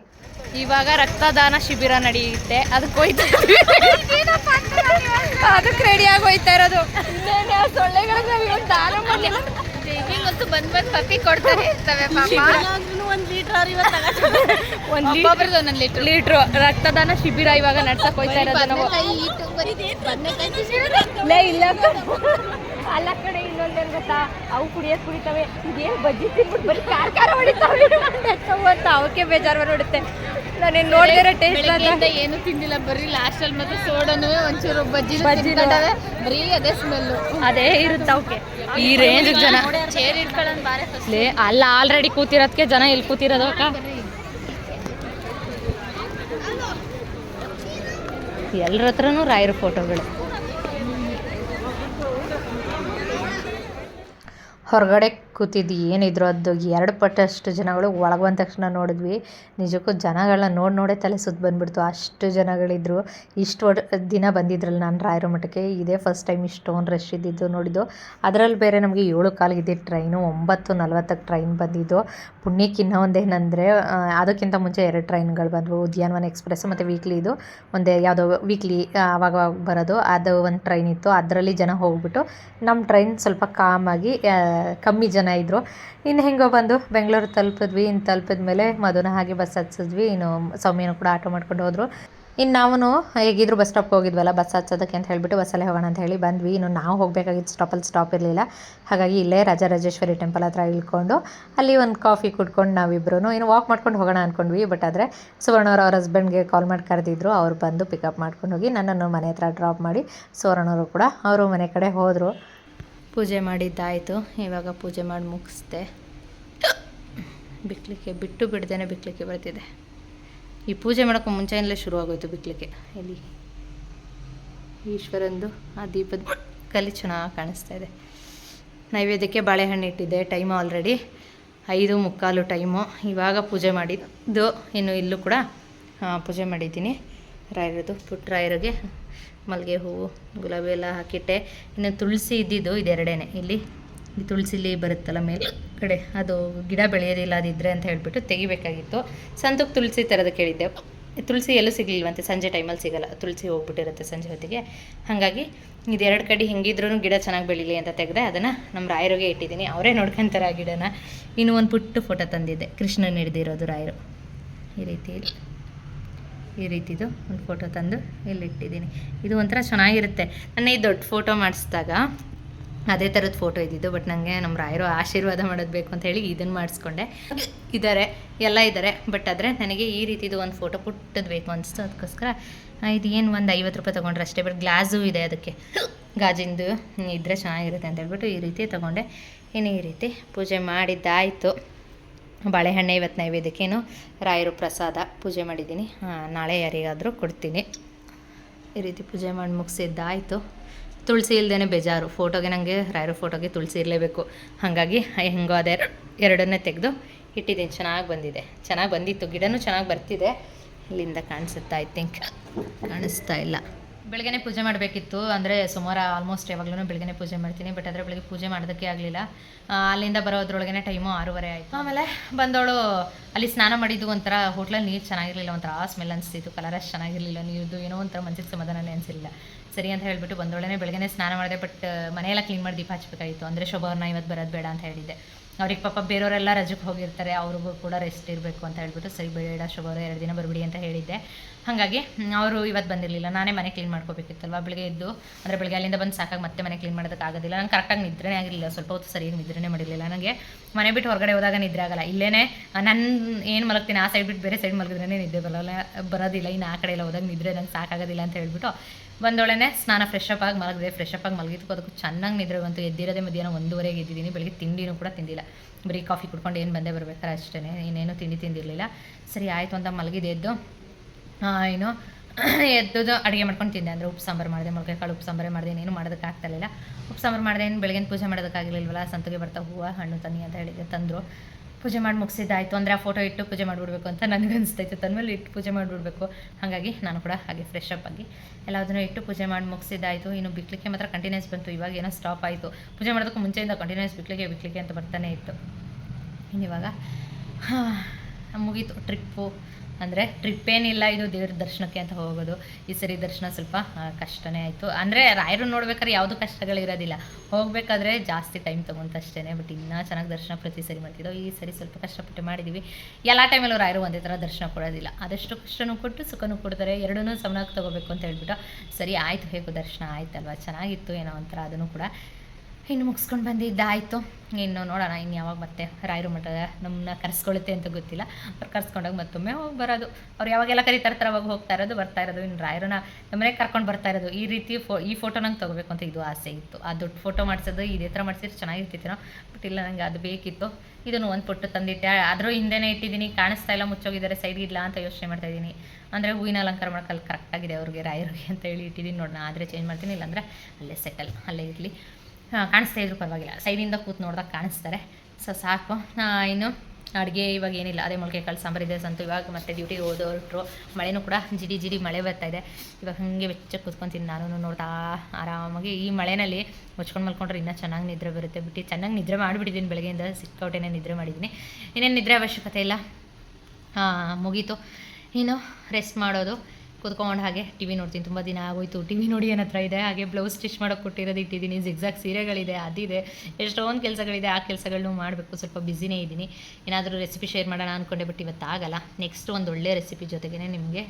Speaker 1: ಇವಾಗ ರಕ್ತದಾನ ಶಿಬಿರ ನಡೆಯುತ್ತೆ. ಅದಕ್ಕೆ ಹೋಯ್ತಾ ಅದಕ್ಕೆ ರೆಡಿಯಾಗಿ ಹೋಯ್ತಾ ಇರೋದು. ಸೊಳ್ಳೆಗಳ ಸೊಳ್ಳೆಗಳನ್ನ ದಾನ ಮಾಡಿ ಬಂದ್ ಬಂದ್ ಪಪ್ಪಿ ಕೊಡ್ತಾರೆ ಇರ್ತವೆ ಒಂದು ಲೀಟರ್ ಲೀಟ್ರು ರಕ್ತದಾನ ಶಿಬಿರ ಇವಾಗ ನಡ್ಸಕ್ ಹೋಯ್ತಾ ಇರೋದು ನಾವು. ಲೇ ಇಲ್ಲ. ಅಲ್ಲ ಕಡೆ ಇನ್ನೊಂದೇನು ಗೊತ್ತಾ? ಅವು ಕುಡಿಯೋದು ಕುಡಿತಾವೆ. ಇದೇನು ಬಜ್ಜಿ ತಿನ್ಬಿಟ್ಟು ಬರೀ ಖಾರ ಹೊಡಿತಾವೆ. ಅಂತ ಅವಕ್ಕೆ ಬೇಜಾರು ನೋಡುತ್ತೆ ನಾನೇನು ನೋಡಿದ್ರೆ ಟೇಸ್ಟ್
Speaker 2: ಏನು ತಿಂದಿಲ್ಲ ಬರೀ ಲಾಸ್ಟಲ್ಲಿ ಮತ್ತೆ ಸೋಡನು ಒಂಚೂರು ಬಜ್ಜಿ
Speaker 1: ಬಜ್ಜಿ
Speaker 2: ಬರೀ ಅದೇ ಸ್ಮೆಲ್
Speaker 1: ಅದೇ ಇರುತ್ತೆ ಅವಕ್ಕೆ ಈ ರೇಂಜ್ ಜನ.
Speaker 2: ಚೇರ್ ಇಟ್ಕೊಳ್ಳೋದು ಬಾರೆ
Speaker 1: ಲೇ ಅಲ್ಲ ಆಲ್ರೆಡಿ ಕೂತಿರೋದಕ್ಕೆ ಜನ ಇಲ್ಲಿ ಕೂತಿರೋದು ಅಕ್ಕ ಎಲ್ಲರ ಹತ್ರನೂ ರಾಯರ ಫೋಟೋಗಳು
Speaker 3: ಹೊರಗಡೆ ಕೂತಿದ್ದು, ಏನಿದ್ರು ಅದು. ಎರಡು ಪಟ್ಟಷ್ಟು ಜನಗಳು ಒಳಗೆ ಬಂದ ತಕ್ಷಣ ನೋಡಿದ್ವಿ. ನಿಜಕ್ಕೂ ಜನಗಳನ್ನ ನೋಡಿ ನೋಡೇ ತಲೆ ಸುತ್ತ ಬಂದ್ಬಿಡ್ತು. ಅಷ್ಟು ಜನಗಳಿದ್ರು. ಇಷ್ಟು ದಿನ ಬಂದಿದ್ರಲ್ಲ ನಾನು ರಾಯರ ಮಠಕ್ಕೆ. ಇದೇ ಫಸ್ಟ್ ಟೈಮ್ ಇಷ್ಟೊಂದು ರಶ್ ಇದ್ದಿದ್ದು ನೋಡಿದ್ದು. ಅದರಲ್ಲಿ ಬೇರೆ ನಮಗೆ ಏಳು ಇದ್ದಿದ್ದು ಟ್ರೈನು ಒಂಬತ್ತು ನಲ್ವತ್ತಕ್ಕೆ ಟ್ರೈನ್ ಬಂದಿದ್ದು. ಪುಣ್ಯಕ್ಕಿನ್ನ ಒಂದೇನಂದರೆ ಅದಕ್ಕಿಂತ ಮುಂಚೆ ಎರಡು ಟ್ರೈನ್ಗಳು ಬಂದವು. ಉದ್ಯಾನವನ ಎಕ್ಸ್ಪ್ರೆಸ್ ಮತ್ತು ವೀಕ್ಲಿ ಇದು. ಒಂದೇ ಯಾವುದೋ ವೀಕ್ಲಿ ಆವಾಗ ಬರೋದು. ಅದು ಒಂದು ಟ್ರೈನ್ ಇತ್ತು. ಅದರಲ್ಲಿ ಜನ ಹೋಗ್ಬಿಟ್ಟು ನಮ್ಮ ಟ್ರೈನ್ ಸ್ವಲ್ಪ ಕಾಮಾಗಿ ಕಮ್ಮಿ ಜನ ಇದ್ದರು ಇನ್ನು ಹೆಂಗೋ ಬಂದು ಬೆಂಗಳೂರು ತಲುಪಿದ್ವಿ. ಇನ್ನು ತಲುಪಿದ ಮೇಲೆ ಮಧುನ ಹಾಗೆ ಬಸ್ ಹಚ್ಚಿದ್ವಿ. ಇನ್ನು ಸೌಮ್ಯನು ಕೂಡ ಆಟೋ ಮಾಡ್ಕೊಂಡು ಹೋದರು. ಇನ್ನು ನಾವು ಹೇಗಿದ್ರು ಬಸ್ ಸ್ಟಾಪ್ಗೆ ಹೋಗಿದ್ವಲ್ಲ ಬಸ್ ಹಚ್ಚೋದಕ್ಕೆ ಅಂತ ಹೇಳಿಬಿಟ್ಟು ಬಸ್ಸಲ್ಲೇ ಹೋಗೋಣ ಅಂತ ಹೇಳಿ ಬಂದ್ವಿ. ಇನ್ನು ನಾವು ಹೋಗಬೇಕಾಗಿದ್ದು ಸ್ಟಾಪಲ್ಲಿ ಸ್ಟಾಪ್ ಇರಲಿಲ್ಲ. ಹಾಗಾಗಿ ಇಲ್ಲೇ ರಾಜರಾಜೇಶ್ವರಿ ಟೆಂಪಲ್ ಹತ್ರ ಇಳ್ಕೊಂಡು ಅಲ್ಲಿ ಒಂದು ಕಾಫಿ ಕುಡ್ಕೊಂಡು ನಾವಿಬ್ಬರೂ ಇನ್ನು ವಾಕ್ ಮಾಡ್ಕೊಂಡು ಹೋಗೋಣ ಅಂದ್ಕೊಂಡ್ವಿ ಬಟ್ ಆದರೆ ಸುವರ್ಣವ್ರು ಅವ್ರ ಹಸ್ಬೆಂಡ್ಗೆ ಕಾಲ್ ಮಾಡಿ ಕರೆದಿದ್ರು. ಅವ್ರು ಬಂದು ಪಿಕಪ್ ಮಾಡ್ಕೊಂಡು ಹೋಗಿ ನನ್ನನ್ನು ಮನೆ ಹತ್ರ ಡ್ರಾಪ್ ಮಾಡಿ ಸುವರ್ಣವರು ಕೂಡ ಅವರು ಮನೆ ಕಡೆ ಹೋದರು.
Speaker 1: ಪೂಜೆ ಮಾಡಿದ್ದಾಯಿತು. ಇವಾಗ ಪೂಜೆ ಮಾಡಿ ಮುಗಿಸ್ದೆ. ಬಿಕ್ಲಿಕ್ಕೆ ಬಿಟ್ಟು ಬಿಡ್ದೇ ಬಿಕ್ಲಿಕ್ಕೆ ಬರ್ತಿದೆ. ಈ ಪೂಜೆ ಮಾಡೋಕ್ಕೆ ಮುಂಚೆಯಿಂದಲೇ ಶುರುವಾಗೋಯ್ತು ಬಿಕ್ಲಿಕ್ಕೆ. ಇಲ್ಲಿ ಈಶ್ವರಂದು ಆ ದೀಪದ ಕಲಿ ಚೆನ್ನಾಗಿ ಕಾಣಿಸ್ತಾ ಇದೆ. ನೈವೇದ್ಯಕ್ಕೆ ಬಾಳೆಹಣ್ಣು ಇಟ್ಟಿದ್ದೆ, ಟೈಮ್ ಆಲ್ರೆಡಿ ಐದು ಮುಕ್ಕಾಲು ಟೈಮು. ಇವಾಗ ಪೂಜೆ ಮಾಡಿದ್ದು ಇನ್ನು ಇಲ್ಲೂ ಕೂಡ ಪೂಜೆ ಮಾಡಿದ್ದೀನಿ. ರಾಯರದು ಪುಟ್ಟ ರಾಯರಿಗೆ ಮಲ್ಲಿಗೆ ಹೂವು, ಗುಲಾಬಿ ಎಲ್ಲ ಹಾಕಿಟ್ಟೆ. ಇನ್ನು ತುಳಸಿ ಇದ್ದಿದ್ದು ಇದೆರಡೇನೆ. ಇಲ್ಲಿ ಈ ತುಳಸಿಲಿ ಬರುತ್ತಲ್ಲ ಮೇಲೆ ಕಡೆ. ಅದು ಗಿಡ ಬೆಳೆಯೋದಿಲ್ಲ ಅದಿದ್ರೆ ಅಂತ ಹೇಳ್ಬಿಟ್ಟು ತೆಗಿಬೇಕಾಗಿತ್ತು. ಸಂತಕ್ಕೆ ತುಳಸಿ ಥರದ ಕೇಳಿದ್ದೆ. ತುಳಸಿ ಎಲ್ಲೂ ಸಿಗಲಿಲ್ವಂತೆ, ಸಂಜೆ ಟೈಮಲ್ಲಿ ಸಿಗಲ್ಲ. ತುಳಸಿ ಹೋಗ್ಬಿಟ್ಟಿರುತ್ತೆ ಸಂಜೆ ಹೊತ್ತಿಗೆ. ಹಾಗಾಗಿ ಇದೆರಡು ಕಡೆ ಹೆಂಗಿದ್ರೂ ಗಿಡ ಚೆನ್ನಾಗಿ ಬೆಳೀಲಿ ಅಂತ ತೆಗೆದೆ ಅದನ್ನು ನಮ್ಮ ರಾಯರಿಗೆ ಇಟ್ಟಿದ್ದೀನಿ. ಅವರೇ ನೋಡ್ಕೊಂತಾರೆ ಆ ಗಿಡನ. ಇನ್ನೂ ಒಂದು ಪುಟ್ಟ ಫೋಟೋ ತಂದಿದ್ದೆ. ಕೃಷ್ಣನ ಹಿಡ್ದಿರೋದು ರಾಯರು. ಈ ರೀತಿ ಈ ರೀತಿದು ಒಂದು ಫೋಟೋ ತಂದು ಇಲ್ಲಿ ಇಟ್ಟಿದ್ದೀನಿ ಇದು ಒಂಥರ ಚೆನ್ನಾಗಿರುತ್ತೆ. ನನ್ನ ಈ ದೊಡ್ಡ ಫೋಟೋ ಮಾಡಿಸಿದಾಗ ಅದೇ ಥರದ ಫೋಟೋ ಇದ್ದಿದ್ದು ಬಟ್ ನನಗೆ ನಮ್ಮ ರಾಯರು ಆಶೀರ್ವಾದ ಮಾಡೋದು ಬೇಕು ಅಂತ ಹೇಳಿ ಇದನ್ನು ಮಾಡಿಸ್ಕೊಂಡೆ. ಇದ್ದಾರೆ, ಎಲ್ಲ ಇದ್ದಾರೆ ಬಟ್ ಆದರೆ ನನಗೆ ಈ ರೀತಿದು ಒಂದು ಫೋಟೋ ಪುಟ್ಟದ್ದು ಬೇಕು ಅನಿಸ್ತು. ಅದಕ್ಕೋಸ್ಕರ ಇದು ಏನು ಒಂದು ಐವತ್ತು ರೂಪಾಯಿ ತೊಗೊಂಡ್ರೆ ಅಷ್ಟೇ ಬಟ್ ಗ್ಲಾಸು ಇದೆ ಅದಕ್ಕೆ. ಗಾಜಿಂದು ಇದ್ದರೆ ಚೆನ್ನಾಗಿರುತ್ತೆ ಅಂತ ಹೇಳ್ಬಿಟ್ಟು ಈ ರೀತಿ ತೊಗೊಂಡೆ. ಇನ್ನು ಈ ರೀತಿ ಪೂಜೆ ಮಾಡಿದ್ದಾಯಿತು. ಬಾಳೆಹಣ್ಣೆ ಇವತ್ತು ನೈವೇದ್ಯಕ್ಕೇನು ರಾಯರು ಪ್ರಸಾದ ಪೂಜೆ ಮಾಡಿದ್ದೀನಿ. ನಾಳೆ ಯಾರಿಗಾದರೂ ಕೊಡ್ತೀನಿ. ಈ ರೀತಿ ಪೂಜೆ ಮಾಡಿ ಮುಗಿಸಿದ್ದಾಯಿತು. ತುಳಸಿ ಇಲ್ಲದೇ ಬೇಜಾರು. ಫೋಟೋಗೆ ನನಗೆ ರಾಯರ ಫೋಟೋಗೆ ತುಳಸಿ ಇರಲೇಬೇಕು. ಹಾಗಾಗಿ ಹೆಂಗೋ ಅದೇ ಎರಡನ್ನೇ ತೆಗೆದು ಇಟ್ಟಿದ್ದೀನಿ. ಚೆನ್ನಾಗಿ ಬಂದಿದೆ. ಚೆನ್ನಾಗಿ ಬಂದಿತ್ತು. ಗಿಡನೂ ಚೆನ್ನಾಗಿ ಬರ್ತಿದೆ. ಇಲ್ಲಿಂದ ಕಾಣಿಸುತ್ತಾ ಐ ಥಿಂಕ್ ಕಾಣಿಸ್ತಾ ಇಲ್ಲ. ಬೆಳಗ್ಗೆನೇ ಪೂಜೆ ಮಾಡಬೇಕಿತ್ತು. ಅಂದರೆ ಸೋಮವಾರ ಆಲ್ಮೋಸ್ಟ್ ಯಾವಾಗಲೂ ಬೆಳಗ್ಗೆನೇ ಪೂಜೆ ಮಾಡ್ತೀನಿ. ಬಟ್ ಆದರೆ ಬೆಳಗ್ಗೆ ಪೂಜೆ ಮಾಡೋದಕ್ಕೆ ಆಗಲಿಲ್ಲ. ಅಲ್ಲಿಂದ ಬರೋದ್ರೊಳಗೇ ಟೈಮು ಆರೂವರೆ ಆಯಿತು. ಆಮೇಲೆ ಬಂದವಳು ಅಲ್ಲಿ ಸ್ನಾನ ಮಾಡಿದ್ದು ಒಂಥರ ಹೋಟ್ಲಲ್ಲಿ ನೀರು ಚೆನ್ನಾಗಿರಲಿಲ್ಲ. ಒಂಥರ ಆ ಸ್ಮೆಲ್ ಅನಿಸ್ತಿತ್ತು. ಕಲರ್ ಅಷ್ಟು ಚೆನ್ನಾಗಿರಲಿಲ್ಲ. ನೀರ್ದು ಏನೋ ಒಂಥರ ಮನಸ್ಸಿಗೆ ಸಮಾಧಾನನೇ ಅನಿಸಿಲ್ಲ ಸರಿ ಅಂತ ಹೇಳಿಬಿಟ್ಟು ಬಂದವಳೇ ಬೆಳಗ್ಗೆ ಸ್ನಾನ ಮಾಡಿದೆ. ಬಟ್ ಮನೆಯೆಲ್ಲ ಕ್ಲೀನ್ ಮಾಡಿ ದೀಪ ಹಚ್ಚಬೇಕಾಗಿತ್ತು ಅಂದರೆ ಶೋಭಾವ್ರನ್ನ ಇವತ್ತು ಬರೋದು ಬೇಡ ಅಂತ ಹೇಳಿದ್ದೆ.
Speaker 3: ಅವ್ರಿಗೆ ಪಾಪ ಬೇರೆಯವರೆಲ್ಲ ರಜಕ್ಕೆ ಹೋಗಿರ್ತಾರೆ. ಅವ್ರಿಗೂ ಕೂಡ ರೆಸ್ಟ್ ಇರಬೇಕು ಅಂತ ಹೇಳ್ಬಿಟ್ಟು ಸರಿ ಬೇಡ ಶುಭವರು ಎರಡು ದಿನ ಬರಬಿಡಿ ಅಂತ ಹೇಳಿದ್ದೆ. ಹಾಗಾಗಿ ಅವರು ಇವತ್ತು ಬಂದಿರಲಿಲ್ಲ. ನಾನೇ ಮನೆ ಕ್ಲೀನ್ ಮಾಡ್ಕೋಬೇಕಿತ್ತಲ್ವ? ಬೆಳಗ್ಗೆ ಎದ್ದು, ಅಂದರೆ ಬೆಳಗ್ಗೆ ಅಲ್ಲಿಂದ ಬಂದು ಸಾಕಾಗಿ ಮತ್ತೆ ಮನೆ ಕ್ಲೀನ್ ಮಾಡೋದಕ್ಕಾಗೋದಿಲ್ಲ ನಂಗೆ ಕರೆಕ್ಟಾಗಿ ನಿದ್ರೆನೇ ಆಗಿರಲಿಲ್ಲ. ಸ್ವಲ್ಪ ಹೊತ್ತು ಸರಿಯಾಗಿ ನಿದ್ರೆನೇ ಮಾಡಿರಲಿಲ್ಲ. ನನಗೆ ಮನೆ ಬಿಟ್ಟು ಹೊರಗಡೆ ಹೋದಾಗ ನಿದ್ರೆ ಆಗಲ್ಲ. ಇಲ್ಲೇ ನನ್ನ ಏನು ಮಲಗ್ತೀನಿ, ಆ ಸೈಡ್ ಬಿಟ್ಟು ಬೇರೆ ಸೈಡ್ ಮಲಗಿದ್ರೇ ನಿದ್ದೆ ಬರೋಲ್ಲ, ಬರೋದಿಲ್ಲ. ಇನ್ನು ಆ ಕಡೆ ಎಲ್ಲ ಹೋದಾಗ ನಿದ್ರೆ ನಂಗೆ ಸಾಕಾಗೋದಿಲ್ಲ ಅಂತ ಹೇಳ್ಬಿಟ್ಟು ಬಂದೊಳನೆ ಸ್ನಾನ ಫ್ರೆಶ್ ಅಪ್ ಆಗಿ ಮಲಗಿದೆ. ಫ್ರೆಶ್ ಅಪ್ ಆಗಿ ಮಲಗಿದ್ಕೋ ಅದಕ್ಕೂ ಚೆನ್ನಾಗಿ ನಿದ್ರೆ ಬಂತು. ಎದ್ದಿರೋದೇ ಮಧ್ಯಾಹ್ನ ಒಂದೂವರೆಗೆ ಎದ್ದಿದ್ದೀನಿ. ಬೆಳಿಗ್ಗೆ ತಿಂಡಿನೂ ಕೂಡ ತಿಂದಿಲ್ಲ. ಬರೀ ಕಾಫಿ ಕುಡ್ಕೊಂಡು ಏನು ಬಂದೇ ಬರ್ಬೇಕಾರೆ ಅಷ್ಟೇ ಇನ್ನೇನು ತಿಂಡಿ ತಿಂದಿರಲಿಲ್ಲ. ಸರಿ, ಆಯಿತು ಅಂತ ಮಲಗಿದೆ ಎದ್ದು ಏನು ಎದ್ದು ಅಡುಗೆ ಮಾಡ್ಕೊಂಡು ತಿಂದೆ ಅಂದರೆ ಉಪ್ಪು ಸಾಂಬಾರು ಮಾಡಿದೆ ಮೊಳಕೆ ಕಾಳು ಉಪ್ಪು ಸಾಂಬಾರೇ ಮಾಡಿದೆ ಮಾಡೋದಕ್ಕೆ ಮಾಡೋದಕ್ಕಾಗ್ತಾಯಿಲ್ಲ ಉಪ್ಪು ಸಾಂಬಾರು ಮಾಡಿದೆ, ಏನು ಬೆಳಗ್ಗೆ ಪೂಜೆ ಮಾಡೋದಕ್ಕಾಗಲಿಲ್ವಲ್ಲ, ಸಂತಿಗೆ ಬರ್ತಾ ಹೂವು, ಹಣ್ಣು, ತನ್ನಿ ಅಂತ ಹೇಳಿದ್ದೆ ತಂದರು. ಪೂಜೆ ಮಾಡಿ ಮುಗಿಸಿದ್ದಾಯಿತು, ಅಂದರೆ ಆ ಫೋಟೋ ಇಟ್ಟು ಪೂಜೆ ಮಾಡಿಬಿಡ್ಬೇಕು ಅಂತ ನನಗೆ ಅನಿಸ್ತೈತೆ. ತಂದಮೇಲೆ ಇಟ್ಟು ಪೂಜೆ ಮಾಡಿಬಿಡ್ಬೇಕು. ಹಾಗಾಗಿ ನಾನು ಕೂಡ ಹಾಗೆ ಫ್ರೆಶ್ ಅಪ್ ಆಗಿ ಎಲ್ಲದನ್ನೂ ಇಟ್ಟು ಪೂಜೆ ಮಾಡಿ ಮುಗಿಸಿದ್ದಾಯಿತು. ಇನ್ನು ಬಿಕ್ಲಿಕ್ಕೆ ಮಾತ್ರ ಕಂಟಿನ್ಯೂಸ್ ಬಂತು, ಇವಾಗ ಏನೋ ಸ್ಟಾಪ್ ಆಯಿತು. ಪೂಜೆ ಮಾಡೋದಕ್ಕೂ ಮುಂಚೆಯಿಂದ ಕಂಟಿನ್ಯೂಸ್ ಬಿಕ್ಲಿಕ್ಕೆ ಬಿಕ್ಲಿಕ್ಕೆ ಅಂತ ಬರ್ತಾನೆ ಇತ್ತು. ಇನ್ನಿವಾಗ ಮುಗೀತು ಟ್ರಿಪ್ಪು ಅಂದರೆ ಟ್ರಿಪ್ ಏನಿಲ್ಲ, ಇದು ದೇವ್ರ ದರ್ಶನಕ್ಕೆ ಅಂತ ಹೋಗೋದು. ಈ ಸರಿ ದರ್ಶನ ಸ್ವಲ್ಪ ಕಷ್ಟನೇ ಆಯಿತು. ಅಂದರೆ ರಾಯರು ನೋಡ್ಬೇಕಾದ್ರೆ ಯಾವುದು ಕಷ್ಟಗಳಿರೋದಿಲ್ಲ. ಹೋಗಬೇಕಾದ್ರೆ ಜಾಸ್ತಿ ಟೈಮ್ ತೊಗೊಂತ ಅಷ್ಟೇ ಬಟ್ ಇನ್ನೂ ಚೆನ್ನಾಗಿ ದರ್ಶನ ಪ್ರತಿ ಸರಿ ಮಾಡ್ತಿದ್ದೋ, ಈ ಸರಿ ಸ್ವಲ್ಪ ಕಷ್ಟಪಟ್ಟು ಮಾಡಿದ್ದೀವಿ ಎಲ್ಲ ಟೈಮಲ್ಲೂ ರಾಯರು ಒಂದೇ ಥರ ದರ್ಶನ ಕೊಡೋದಿಲ್ಲ. ಆದಷ್ಟು ಕಷ್ಟನೂ ಕೊಟ್ಟು, ಸುಖನೂ ಕೊಡ್ತಾರೆ. ಎರಡನ್ನೂ ಸಮನಾಗಿ ತೊಗೋಬೇಕು ಅಂತ ಹೇಳ್ಬಿಟ್ಟು, ಸರಿ, ಆಯಿತು ಹೇಗೋ ದರ್ಶನ ಆಯ್ತಲ್ವಾ? ಚೆನ್ನಾಗಿತ್ತು ಏನೋ ಒಂಥರ ಅದನ್ನು ಕೂಡ. ಇನ್ನು ಮುಗಿಸ್ಕೊಂಡು ಬಂದಿದ್ದಾಯಿತು ಇನ್ನು ನೋಡೋಣ ಇನ್ನು ಯಾವಾಗ ಮತ್ತೆ ರಾಯರು ಮಠದ ನಮ್ಮನ್ನ ಕರೆಸ್ಕೊಳ್ಳುತ್ತೆ ಅಂತ ಗೊತ್ತಿಲ್ಲ. ಅವ್ರು ಕರ್ಸ್ಕೊಂಡಾಗ ಮತ್ತೊಮ್ಮೆ ಹೋಗಿ ಬರೋದು. ಅವ್ರು ಯಾವಾಗೆಲ್ಲ ಕರೀತಾ ಇರ್ತಾರೆ ಅವಾಗ ಹೋಗ್ತಾ ಇರೋದು, ಬರ್ತಾ ಇರೋದು. ಇನ್ನು ರಾಯರನ್ನ ನಮ್ಮನೆ ಕರ್ಕೊಂಡು ಬರ್ತಾ ಇರೋದು. ಈ ರೀತಿ ಫೋ, ಈ ಫೋಟೋ ನಂಗೆ ತೊಗೋಬೇಕು ಅಂತ ಇದು ಆಸೆ ಇತ್ತು. ಆ ದೊಡ್ಡ ಫೋಟೋ ಮಾಡಿಸೋದು, ಇದೇ ಥರ ಮಾಡಿಸಿದ್ರೆ ಚೆನ್ನಾಗಿರ್ತಿತ್ತು ಬಟ್ ಇಲ್ಲ ನನಗೆ ಅದು ಬೇಕಿತ್ತು. ಇದನ್ನು ಒಂದು ಪುಟ್ಟು ತಂದಿಟ್ಟೆ. ಆದರೂ ಹಿಂದೆನೇ ಇಟ್ಟಿದ್ದೀನಿ. ಕಾಣಿಸ್ತಾ ಇಲ್ಲ, ಮುಚ್ಚೋಗಿದ್ದಾರೆ ಸೈಡ್ ಇಲ್ಲ ಅಂತ ಯೋಚನೆ ಮಾಡ್ತಾ ಇದ್ದೀನಿ. ಅಂದರೆ ಹೂವಿನ ಅಲಂಕಾರ ಮಾಡೋಕ್ಕಲ್ಲಿ ಕರೆಕ್ಟಾಗಿದೆ ಅವ್ರಿಗೆ, ರಾಯರಿಗೆ ಅಂತ ಹೇಳಿ ಇಟ್ಟಿದ್ದೀನಿ ನೋಡೋಣ ಆದರೆ ಚೇಂಜ್ ಮಾಡ್ತೀನಿ, ಇಲ್ಲಾಂದರೆ ಅಲ್ಲೇ ಸೆಟಲ್ ಅಲ್ಲೇ ಇರಲಿ ಕಾಣಿಸ್ತಾ ಇದ್ರು ಪರವಾಗಿಲ್ಲ. ಸೈಡಿಂದ ಕೂತು ನೋಡಿದಾಗ ಕಾಣಿಸ್ತಾರೆ. ಸೊ, ಸಾಕು. ಇನ್ನು ಅಡುಗೆ ಇವಾಗ ಏನಿಲ್ಲ. ಅದೇ ಮೊಳಕೆ ಕಾಳು ಸಾಂಬಾರು ಇದೆ ಸಂತು ಇವಾಗ ಮತ್ತೆ ಡ್ಯೂಟಿಗೆ ಹೋದವ್ರು. ಮಳೆನೂ ಕೂಡ ಜಿಡಿ ಜಿಡಿ ಮಳೆ ಬರ್ತಾ ಇದೆ. ಇವಾಗ ಹಾಗೆ ಬೆಚ್ಚ ಕೂತ್ಕೊಂತೀನಿ ನಾನು ನೋಡ್ತಾ ಆರಾಮಾಗಿ. ಈ ಮಳೆನಲ್ಲಿ ಮುಚ್ಕೊಂಡು ಮಲ್ಕೊಂಡ್ರೆ ಇನ್ನೂ ಚೆನ್ನಾಗಿ ನಿದ್ರೆ ಬರುತ್ತೆ. ಬಿಟ್ಟು ಚೆನ್ನಾಗಿ ನಿದ್ರೆ ಮಾಡಿಬಿಟ್ಟಿದ್ದೀನಿ ಬೆಳಗ್ಗೆಯಿಂದ. ಸಿಕ್ಕಾಟೇನೆ ನಿದ್ರೆ ಮಾಡಿದ್ದೀನಿ ಇನ್ನೇನು ನಿದ್ರೆ ಅವಶ್ಯಕತೆ ಇಲ್ಲ. ಮುಗೀತು. ಇನ್ನು ರೆಸ್ಟ್ ಮಾಡೋದು. ಕೂತ್ಕೊಂಡು ಹಾಗೆ ಟಿ ವಿ ನೋಡ್ತೀನಿ. ತುಂಬ ದಿನ ಆಗೋಯ್ತು. ಟಿ ವಿ ನೋಡಿ ಏನತ್ರ ಇದೆ? ಹಾಗೆ ಬ್ಲೌಸ್ ಸ್ಟಿಚ್ ಮಾಡೋಕೆ ಕೊಟ್ಟಿರೋದು ಇಟ್ಟಿದ್ದೀನಿ. ಜಿಗ್ಸಾಕ್ ಸೀರೆಗಳಿದೆ, ಅದಿದೆ. ಎಷ್ಟೊಂದು ಕೆಲಸಗಳಿದೆ. ಆ ಕೆಲಸಗಳನ್ನೂ ಮಾಡಬೇಕು. ಸ್ವಲ್ಪ ಬ್ಯುಸಿನೇ ಇದ್ದೀನಿ. ಏನಾದರೂ ರೆಸಿಪಿ ಶೇರ್ ಮಾಡೋಣ ಅಂದ್ಕೊಂಡೆ ಬಟ್ ಇವತ್ತು ಆಗಲ್ಲ ನೆಕ್ಸ್ಟ್ ಒಂದು ಒಳ್ಳೆ ರೆಸಿಪಿ ಜೊತೆಗೇ ನಿಮಗೆ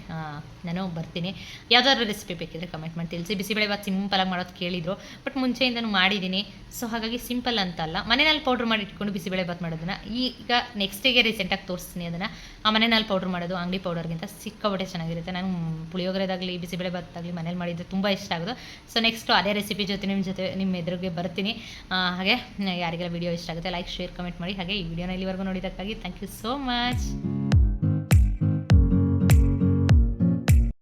Speaker 3: ನಾನು ಬರ್ತೀನಿ. ಯಾವುದಾದ್ರು ರೆಸಿಪಿ ಬೇಕಿದ್ರೆ ಕಮೆಂಟ್ ಮಾಡಿ. ತಿಳಿಸಿ. ಬಿಸಿಬೇಳೆ ಭಾತ್ ಸಿಂಪಲಾಗಿ ಮಾಡೋದು ಕೇಳಿದರು. ಬಟ್ ಮುಂಚೆಯಿಂದನೂ ಮಾಡಿದ್ದೀನಿ. ಸೊ ಹಾಗಾಗಿ ಸಿಂಪಲ್ ಅಂತಲ್ಲ. ಮನೆಯಲ್ಲಿ ಪೌಡ್ರ್ ಮಾಡಿ ಇಟ್ಕೊಂಡು ಬಿಸಿಬೇಳೆ ಬಾತ್ ಮಾಡೋದನ್ನ ಈಗ ನೆಕ್ಸ್ಟಿಗೆ ರೀಸೆಂಟಾಗಿ ತೋರಿಸ್ತೀನಿ ಅದನ್ನು. ಆ ಮನೆಯಲ್ಲಿ ಪೌಡ್ರ್ ಮಾಡೋದು, ಅಂಗಡಿ ಪೌಡರ್ಗಿಂತ ಸಿಕ್ಕಾಪಟ್ಟೆ ಚೆನ್ನಾಗಿರುತ್ತೆ. ನಾನು ಪುಳಿಯೋಗರೆದಾಗಲಿ ಬಿಸಿಬೇಳೆ ಭಾತಾಗಲಿ ಮನೇಲಿ ಮಾಡಿದ್ದು ತುಂಬ ಇಷ್ಟ ಆಗೋದು. ಸೊ ನೆಕ್ಸ್ಟು ಅದೇ ರೆಸಿಪಿ ಜೊತೆ ನಿಮ್ಮ ಜೊತೆ, ನಿಮ್ಮ ಎದುರಿಗೆ ಬರ್ತೀನಿ. ಹಾಗೆ, ಯಾರಿಗೆಲ್ಲ ವಿಡಿಯೋ ಇಷ್ಟ ಆಗುತ್ತೆ ಲೈಕ್ ಶೇರ್ ಕಮೆಂಟ್ ಮಾಡಿ. ಹಾಗೆ ಈ ವಿಡಿಯೋನ ಇಲ್ಲಿವರೆಗೂ ನೋಡಿದ್ದಕ್ಕಾಗಿ ಥ್ಯಾಂಕ್ ಯು ಸೋ ಮಚ್